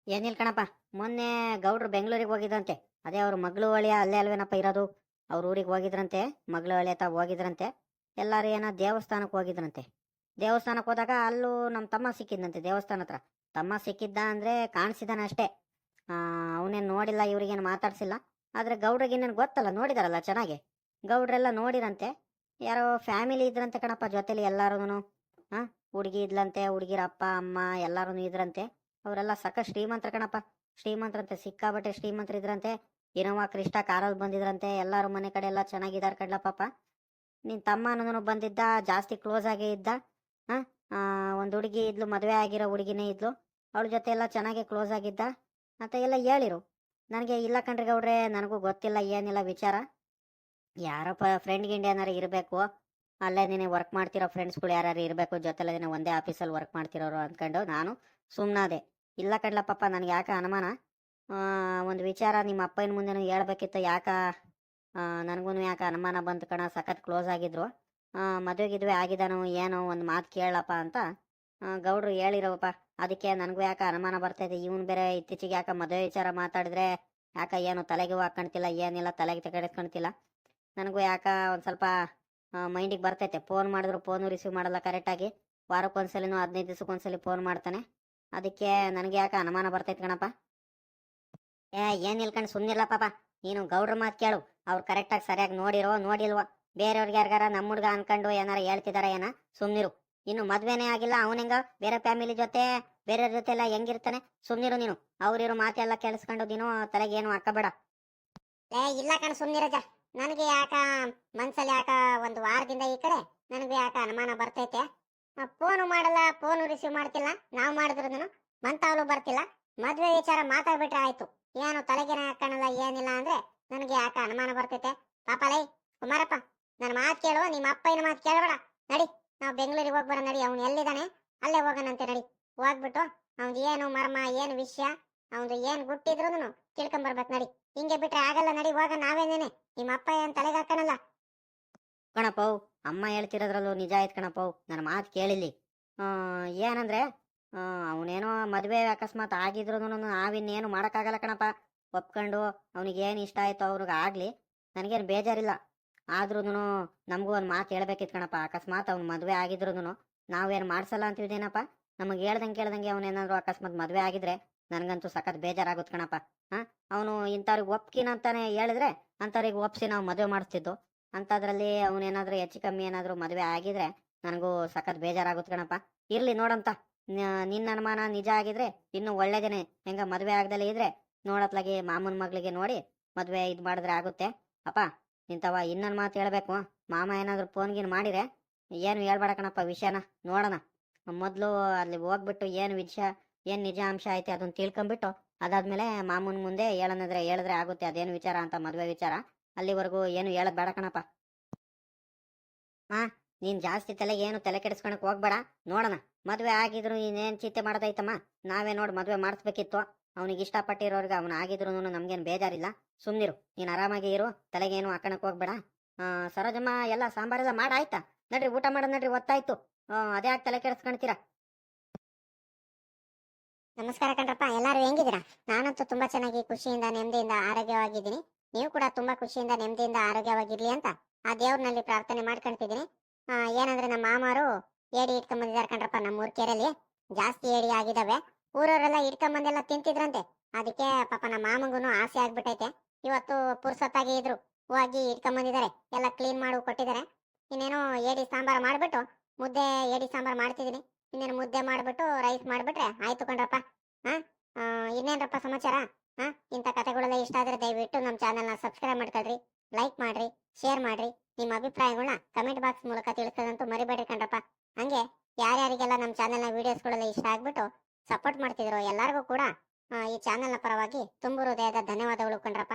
A: ಏನಿಲ್ಲ ಕಣಪ್ಪ, ಮೊನ್ನೆ ಗೌಡ್ರು ಬೆಂಗಳೂರಿಗೆ ಹೋಗಿದ್ರಂತೆ. ಅದೇ ಅವ್ರ ಮಗಳು ಒಳಿಯ ಅಲ್ಲೇ ಅಲ್ವೇನಪ್ಪ ಇರೋದು? ಅವ್ರ ಊರಿಗೆ ಹೋಗಿದ್ರಂತೆ, ಮಗಳು ಒಳಿಯ ತಾವ ಹೋಗಿದ್ರಂತೆ. ಎಲ್ಲಾರು ಏನೋ ದೇವಸ್ಥಾನಕ್ಕೆ ಹೋಗಿದ್ರಂತೆ. ದೇವಸ್ಥಾನಕ್ಕೆ ಹೋದಾಗ ಅಲ್ಲೂ ನಮ್ಮ ತಮ್ಮ ಸಿಕ್ಕಿದ್ನಂತೆ ದೇವಸ್ಥಾನ ಹತ್ರ. ತಮ್ಮ ಸಿಕ್ಕಿದ್ದ ಅಂದ್ರೆ ಕಾಣಿಸಿದಾನ ಅಷ್ಟೇ. ಅವನೇನು ನೋಡಿಲ್ಲ, ಇವ್ರಿಗೇನು ಮಾತಾಡ್ಸಿಲ್ಲ. ಆದ್ರೆ ಗೌಡ್ರಿಗೆ ಏನೇನು ಗೊತ್ತಲ್ಲ, ನೋಡಿದಾರಲ್ಲ ಚೆನ್ನಾಗಿ. ಗೌಡ್ರೆಲ್ಲ ನೋಡಿರಂತೆ. ಯಾರೋ ಫ್ಯಾಮಿಲಿ ಇದ್ರಂತೆ ಕಣಪ್ಪ ಜೊತೆಲಿ ಎಲ್ಲಾರು ಹಾ ಹುಡುಗಿ ಇದ್ಲಂತೆ, ಹುಡುಗಿರ ಅಪ್ಪ, ಅಮ್ಮ ಎಲ್ಲಾರು ಇದ್ರಂತೆ. ಅವರೆಲ್ಲ ಸಕ್ಕ ಶ್ರೀಮಂತರ ಕಣಪ್ಪ. ಶ್ರೀಮಂತರಂತೆ ಸಿಕ್ಕಾಬಟ್ಟೆ ಶ್ರೀಮಂತರ ಇದ್ರಂತೆ. ಇನೋವಾ ಕೃಷ್ಣ ಕಾರಲ್ಲಿ ಬಂದಿದ್ರಂತೆ. ಎಲ್ಲಾರು ಮನೆ ಕಡೆ ಎಲ್ಲ ಚೆನ್ನಾಗಿದಾರ ಕಡ್ಲ ಪಾಪ. ನಿನ್ ತಮ್ಮ ಅನ್ನೋನು ಬಂದಿದ್ದ, ಜಾಸ್ತಿ ಕ್ಲೋಸ್ ಆಗೇ ಇದ್ದ, ಹಾ? ಒಂದು ಹುಡುಗಿ ಇದ್ಲು, ಮದುವೆ ಆಗಿರೋ ಹುಡುಗಿನೇ ಇದ್ಲು. ಅವಳ ಜೊತೆ ಎಲ್ಲ ಚೆನ್ನಾಗಿ ಕ್ಲೋಸ್ ಆಗಿದ್ದ. ಅಂತ ಎಲ್ಲ ಹೇಳಿರು. ನನಗೆ ಇಲ್ಲ ಕಣ್ರಿ ಗೌಡ್ರೆ, ನನಗೂ ಗೊತ್ತಿಲ್ಲ, ಏನಿಲ್ಲ ವಿಚಾರ. ಯಾರಪ್ಪ ಫ್ರೆಂಡ್ ಗಿಂಡ್ ಇರಬೇಕು. ಅಲ್ಲೇ ವರ್ಕ್ ಮಾಡ್ತಿರೋ ಫ್ರೆಂಡ್ಸ್ಗಳು ಯಾರು ಇರಬೇಕು ಜೊತೆಲ್ಲ ದಿನ ಒಂದೇ ಆಫೀಸಲ್ಲಿ ವರ್ಕ್ ಮಾಡ್ತಿರೋರು ಅಂದ್ಕೊಂಡು ನಾನು ಸುಮ್ಮನಾದೆ ಇಲ್ಲ ಕಡ್ಲ ನನಗೆ ಯಾಕೆ ಅನುಮಾನ? ಒಂದು ವಿಚಾರ ನಿಮ್ಮ ಅಪ್ಪನ ಮುಂದೆ ಹೇಳ್ಬೇಕಿತ್ತು, ಯಾಕ? ನನಗೂ ಯಾಕೆ ಅನುಮಾನ ಬಂತು ಕಣ, ಸಖತ್ ಕ್ಲೋಸ್ ಆಗಿದ್ರು. ಮದುವೆ ಗಿದ್ವೆ ಆಗಿದಾನು ಏನೋ ಒಂದು ಮಾತು ಕೇಳಪ್ಪ ಅಂತ ಗೌಡ್ರು ಹೇಳಿರೋಪ್ಪ ಅದಕ್ಕೆ ನನಗೂ ಯಾಕೆ ಅನುಮಾನ ಬರ್ತಾಯಿದೆ ಇವನು ಬೇರೆ ಇತ್ತೀಚೆಗೆ ಯಾಕೆ ಮದುವೆ ವಿಚಾರ ಮಾತಾಡಿದ್ರೆ ಯಾಕ ಏನು ತಲೆಗೂ ಹಾಕೊಂತಿಲ್ಲ ಏನಿಲ್ಲ, ತಲೆಗೆ ತೆಗೆಡ್ಕೊಂತಿಲ್ಲ ನನಗೂ ಯಾಕೆ ಒಂದು ಸ್ವಲ್ಪ ಮೈಂಡಿಗೆ ಬರ್ತೈತೆ. ಫೋನ್ ಮಾಡಿದ್ರು ಫೋನು ರಿಸೀವ್ ಮಾಡಲ್ಲ ಕರೆಕ್ಟಾಗಿ ವಾರಕ್ಕೊಂದ್ಸಲಿನೂ ಹದಿನೈದು ದಿವ್ಸಕ್ಕೊಂದ್ಸಲಿ ಫೋನ್ ಮಾಡ್ತಾನೆ. ಅದಕ್ಕೆ ನನಗೆ ಯಾಕೆ ಅನುಮಾನ ಬರ್ತೈತೆ ಕಣಪ್ಪ? ಏ ಏನ್ ನಿಲ್ಕೊಂಡು ಸುಮ್ಮನಿಲ್ಲ ಪಾಪ. ನೀನು ಗೌಡ್ರ ಮಾತು ಕೇಳು. ಅವ್ರು ಕರೆಕ್ಟಾಗಿ ಸರಿಯಾಗಿ ನೋಡಿರೋ, ನೋಡಿಲ್ವೋ? ಬೇರೆಯವ್ರಿಗೆ ಯಾರಿಗಾರ ನಮ್ಮ ಹುಡ್ಗ ಅನ್ಕೊಂಡು ಏನಾರ ಹೇಳ್ತಿದಾರ ಏನ? ಸುಮ್ನಿರು. ಇನ್ನು ಮದ್ವೆನೇ ಆಗಿಲ್ಲ ಅವನಿಂಗ ಬೇರೆ ಫ್ಯಾಮಿಲಿ ಜೊತೆ, ಬೇರೆಯವ್ರ ಜೊತೆ ಎಲ್ಲ ಹೆಂಗಿರ್ತಾನೆ? ಸುಮ್ಮನಿರು ನೀನು. ಅವ್ರಿರೋ ಮಾತೆಲ್ಲ ಕೇಳಿಸ್ಕೊಂಡು ನೀನು ತಲೆಗೆ ಏನು ಹಾಕಬೇಡ.
B: ಏ, ಇಲ್ಲ ಕಣ ಸುಮ್ನಿರಜ ನನಗೆ ಯಾಕ ಮನ್ಸಲ್ಲಿ ಯಾಕ ಒಂದು ವಾರದಿಂದ ಈ ಕಡೆ? ನನಗೆ ಯಾಕ ಅನುಮಾನ ಬರ್ತೈತೆ? ಫೋನು ಮಾಡಲ್ಲ ಫೋನು ರಿಸೀವ್ ಮಾಡ್ತಿಲ್ಲ. ನಾವು ಮಾಡಿದ್ರು ಮಂತಾವಲು ಬರ್ತಿಲ್ಲ. ಮದ್ವೆ ವಿಚಾರ ಮಾತಾಡ್ಬಿಟ್ರೆ ಆಯ್ತು. ಏನು ತಲೆಗೆನ ಹಾಕಣಲ್ಲ, ಏನಿಲ್ಲ ಅಂದ್ರೆ ನನಗೆ ಯಾಕ ಅನುಮಾನ ಬರ್ತೈತೆ? ಪಾಪ ಲೈ, ಕುಮಾರಪ್ಪ ನನ್ನ ಮಾತು ಕೇಳು, ನಿಮ್ಮ ಅಪ್ಪನ ಮಾತು ಕೇಳಬೇಡ. ನಡಿ, ನಾವು ಬೆಂಗಳೂರಿಗೆ ಹೋಗ್ಬರ ನಡಿ. ಅವ್ನು ಎಲ್ಲಿದ್ದಾನೆ ಅಲ್ಲೇ ಹೋಗೋಣಂತೆ, ನಡಿ. ಹೋಗ್ಬಿಟ್ಟು ಅವ್ನ್ ಏನು ಮರ್ಮ, ಏನು ವಿಷಯ ಅವನು ಏನು ಗುಟ್ಟಿದ್ರು ತಿಳ್ಕೊಂಬರ್ಬೇಕು, ನಡಿ. ಹಿಂಗೆ ಬಿಟ್ರೆ ಆಗಲ್ಲ, ನಡಿ ಹೋಗ ನಾವೇನೇನೆ ನಿಮ್ಮ ಅಪ್ಪ ಏನ್ ತಲೆಗೆ ಹಾಕಣಲ್ಲ
A: ಕಣಪ್ಪವ್ ಅಮ್ಮ ಹೇಳ್ತಿರೋದ್ರಲ್ಲೂ ನಿಜ ಆಯ್ತು ಕಣಪ್ಪವ್ ನನ್ನ ಮಾತು ಕೇಳಿಲಿ ಏನಂದ್ರೆ ಅವನೇನೋ ಮದುವೆ ಅಕಸ್ಮಾತ್ ಆಗಿದ್ರು ನಾವಿನ್ನೇನು ಮಾಡೋಕ್ಕಾಗಲ್ಲ ಕಣಪ್ಪ. ಒಪ್ಕೊಂಡು ಏನು ಇಷ್ಟ ಆಯ್ತು ಅವ್ರಿಗೆ ಆಗ್ಲಿ, ನನಗೇನು ಬೇಜಾರಿಲ್ಲ. ಆದ್ರೂ ನಮಗೂ ಒಂದು ಮಾತು ಹೇಳ್ಬೇಕಿತ್ತು ಕಣಪ್ಪ, ಅಕಸ್ಮಾತ್ ಅವ್ನು ಮದುವೆ ಆಗಿದ್ರು ನಾವೇನು ಮಾಡಿಸಲ್ಲ ಅಂತಿದ್ದೇನಪ್ಪ? ನಮಗೆ ಹೇಳ್ದಂಗೆ ಕೇಳ್ದಂಗೆ ಅವನೇನಾದ್ರು ಅಕಸ್ಮಾತ್ ಮದುವೆ ಆಗಿದ್ರೆ ನನಗಂತೂ ಸಖತ್ ಬೇಜಾರಾಗುತ್ತೆ ಕಣಪ್ಪ. ಹಾ, ಅವನು ಇಂಥವ್ರಿಗೆ ಒಪ್ಕಿನ ಅಂತಾನೆ ಹೇಳಿದ್ರೆ ಅಂಥವ್ರಿಗೆ ಒಪ್ಸಿ ನಾವು ಮದುವೆ ಮಾಡಿಸ್ತಿದ್ದು. ಅಂಥದ್ರಲ್ಲಿ ಅವನೇನಾದ್ರೂ ಹೆಚ್ಚು ಕಮ್ಮಿ ಏನಾದರೂ ಮದುವೆ ಆಗಿದ್ರೆ ನನಗೂ ಸಖತ್ ಬೇಜಾರಾಗುತ್ತೆ ಕಣಪ್ಪ. ಇರ್ಲಿ ನೋಡಂತ. ನಿನ್ನ ಅನುಮಾನ ನಿಜ ಆಗಿದ್ರೆ ಇನ್ನು ಒಳ್ಳೇದೇನೆ. ಹೆಂಗ ಮದುವೆ ಆಗ್ದಲೇ ಇದ್ರೆ ನೋಡತ್ಲಾಗಿ ಮಾಮನ ಮಗಳಿಗೆ ನೋಡಿ ಮದುವೆ ಇದು ಮಾಡಿದ್ರೆ ಆಗುತ್ತೆ. ಅಪ್ಪ ನಿಂತವ ಇನ್ನೊಂದು ಮಾತು ಹೇಳಬೇಕು. ಮಾಮ ಏನಾದರೂ ಫೋನ್ ಗೀನ್ ಮಾಡಿದ್ರೆ ಏನು ಹೇಳ್ಬೇಡ ಕಣಪ್ಪ ವಿಷಯನ. ನೋಡೋಣ. ಮೊದಲು ಅಲ್ಲಿ ಹೋಗ್ಬಿಟ್ಟು ಏನು ವಿಷಯ ಏನು ನಿಜ ಅಂಶ ಐತೆ ಅದನ್ನ ತಿಳ್ಕೊಂಬಿಟ್ಟು ಅದಾದ್ಮೇಲೆ ಮಾಮೂನ್ ಮುಂದೆ ಹೇಳನಂದ್ರೆ ಹೇಳಿದ್ರೆ ಆಗುತ್ತೆ ಅದೇನು ವಿಚಾರ ಅಂತ ಮದುವೆ ವಿಚಾರ. ಅಲ್ಲಿವರೆಗೂ ಏನು ಹೇಳೋದ್ ಬೇಡ ಕಣಪ್ಪ. ಮಾ ನೀನ್ ಜಾಸ್ತಿ ತಲೆಗೆ ಏನು ತಲೆ ಕೆಡಿಸ್ಕೊಳಕ್ ಹೋಗ್ಬೇಡ. ನೋಡೋಣ ಮದ್ವೆ ಆಗಿದ್ರು ನೀನೇನ್ ಚಿಂತೆ ಮಾಡೋದೈತಮ್ಮ? ನಾವೇ ನೋಡಿ ಮದ್ವೆ ಮಾಡಿಸ್ಬೇಕಿತ್ತು. ಅವನಿಗೆ ಇಷ್ಟಪಟ್ಟಿರೋರ್ಗೆ ಅವ್ನ ಆಗಿದ್ರು ನಮ್ಗೇನು ಬೇಜಾರಿಲ್ಲ. ಸುಮ್ನಿರು ನೀನ್ ಆರಾಮಾಗಿ ಇರು ತಲೆಗೆ ಏನು ಹಾಕಣಕ್ ಹೋಗ್ಬೇಡ. ಆ, ಸರೋಜಮ್ಮ ಎಲ್ಲ ಸಾಂಬಾರೆಲ್ಲ ಮಾಡಾಯ್ತಾ? ನಡ್ರಿ ಊಟ ಮಾಡೋದ್ ನಡ್ರಿ ಒತ್ತಾಯ್ತು ಅದೇ ತಲೆ ಕೆಡಿಸ್ಕೊಂತೀರಾ
B: ನಮಸ್ಕಾರ ಕಣ್ರಪ್ಪ, ಎಲ್ಲಾರು ಹೆಂಗಿದ್ದೀರಾ? ನಾನಂತೂ ತುಂಬಾ ಚೆನ್ನಾಗಿ ಖುಷಿಯಿಂದ, ನೆಮ್ಮದಿಯಿಂದ, ಆರೋಗ್ಯವಾಗಿದ್ದೀನಿ. ನೀವು ಕೂಡ ತುಂಬಾ ಖುಷಿಯಿಂದ, ನೆಮ್ಮದಿಯಿಂದ, ಆರೋಗ್ಯವಾಗಿರ್ಲಿ ಅಂತ ಆ ದೇವ್ರನಲ್ಲಿ ಪ್ರಾರ್ಥನೆ ಮಾಡ್ಕೊಂತಿದ್ದೀನಿ ಏನಂದ್ರೆ ನಮ್ಮ ಮಾಮಾರು ಏಡಿ ಇಟ್ಕೊಂಡ್ ಬಂದಿದ್ದಾರೆ ಕಣ್ರಪ್ಪ, ನಮ್ಮ ಊರ್ ಕೆರೆಯಲ್ಲಿ ಜಾಸ್ತಿ ಏಡಿ ಆಗಿದಾವೆ. ಊರವರೆಲ್ಲ ಇಟ್ಕೊಂಡ್ ಬಂದೆಲ್ಲ ತಿಂತಿದ್ರಂತೆ. ಅದಕ್ಕೆ ಪಾಪ ನಮ್ಮ ಮಾಮಂಗೂ ಆಸೆ ಆಗ್ಬಿಟ್ಟೈತೆ. ಇವತ್ತು ಪುರ್ಸೊತ್ತಾಗಿ ಇದ್ರು. ಹೋಗಿ ಇಟ್ಕೊಂಡ್ ಬಂದಿದ್ದಾರೆ ಎಲ್ಲ ಕ್ಲೀನ್ ಮಾಡು ಕೊಟ್ಟಿದ್ದಾರೆ. ಇನ್ನೇನೋ ಏಡಿ ಸಾಂಬಾರ್ ಮಾಡಿಬಿಟ್ಟು ಮುದ್ದೆ ಏಡಿ ಸಾಂಬಾರ್ ಮಾಡ್ತಿದ್ದೀನಿ. ಇನ್ನೇನು ಮುದ್ದೆ ಮಾಡ್ಬಿಟ್ಟು ರೈಸ್ ಮಾಡಿಬಿಟ್ರೆ ಆಯ್ತು ಕಣ್ರಪ್ಪ ಹಾಂ? ಇನ್ನೇನ್ರಪ್ಪ ಸಮಾಚಾರ? ಹಾ? ಇಂಥ ಕಥೆಗಳೆಲ್ಲ ಇಷ್ಟ ಆದ್ರೆ ದಯವಿಟ್ಟು ನಮ್ಮ ಚಾನಲ್ನ ಸಬ್ಸ್ಕ್ರೈಬ್ ಮಾಡ್ಕೊಳ್ರಿ ಲೈಕ್ ಮಾಡ್ರಿ ಶೇರ್ ಮಾಡ್ರಿ. ನಿಮ್ಮ ಅಭಿಪ್ರಾಯಗಳನ್ನ ಕಮೆಂಟ್ ಬಾಕ್ಸ್ ಮೂಲಕ ತಿಳಿಸೋದಂತೂ ಮರಿಬೇಡ್ರಿ ಕಣ್ರಪ್ಪ. ಹಂಗೆ ಯಾರ್ಯಾರಿಗೆಲ್ಲ ನಮ್ಮ ಚಾನಲ್ನ ವೀಡಿಯೋಸ್ಗಳೆಲ್ಲ ಇಷ್ಟ ಆಗ್ಬಿಟ್ಟು ಸಪೋರ್ಟ್ ಮಾಡ್ತಿದ್ರು ಎಲ್ಲರಿಗೂ ಕೂಡ ಈ ಚಾನಲ್ನ ಪರವಾಗಿ ತುಂಬು ಹೃದಯದ ಧನ್ಯವಾದಗಳು ಕಣ್ರಪ್ಪ.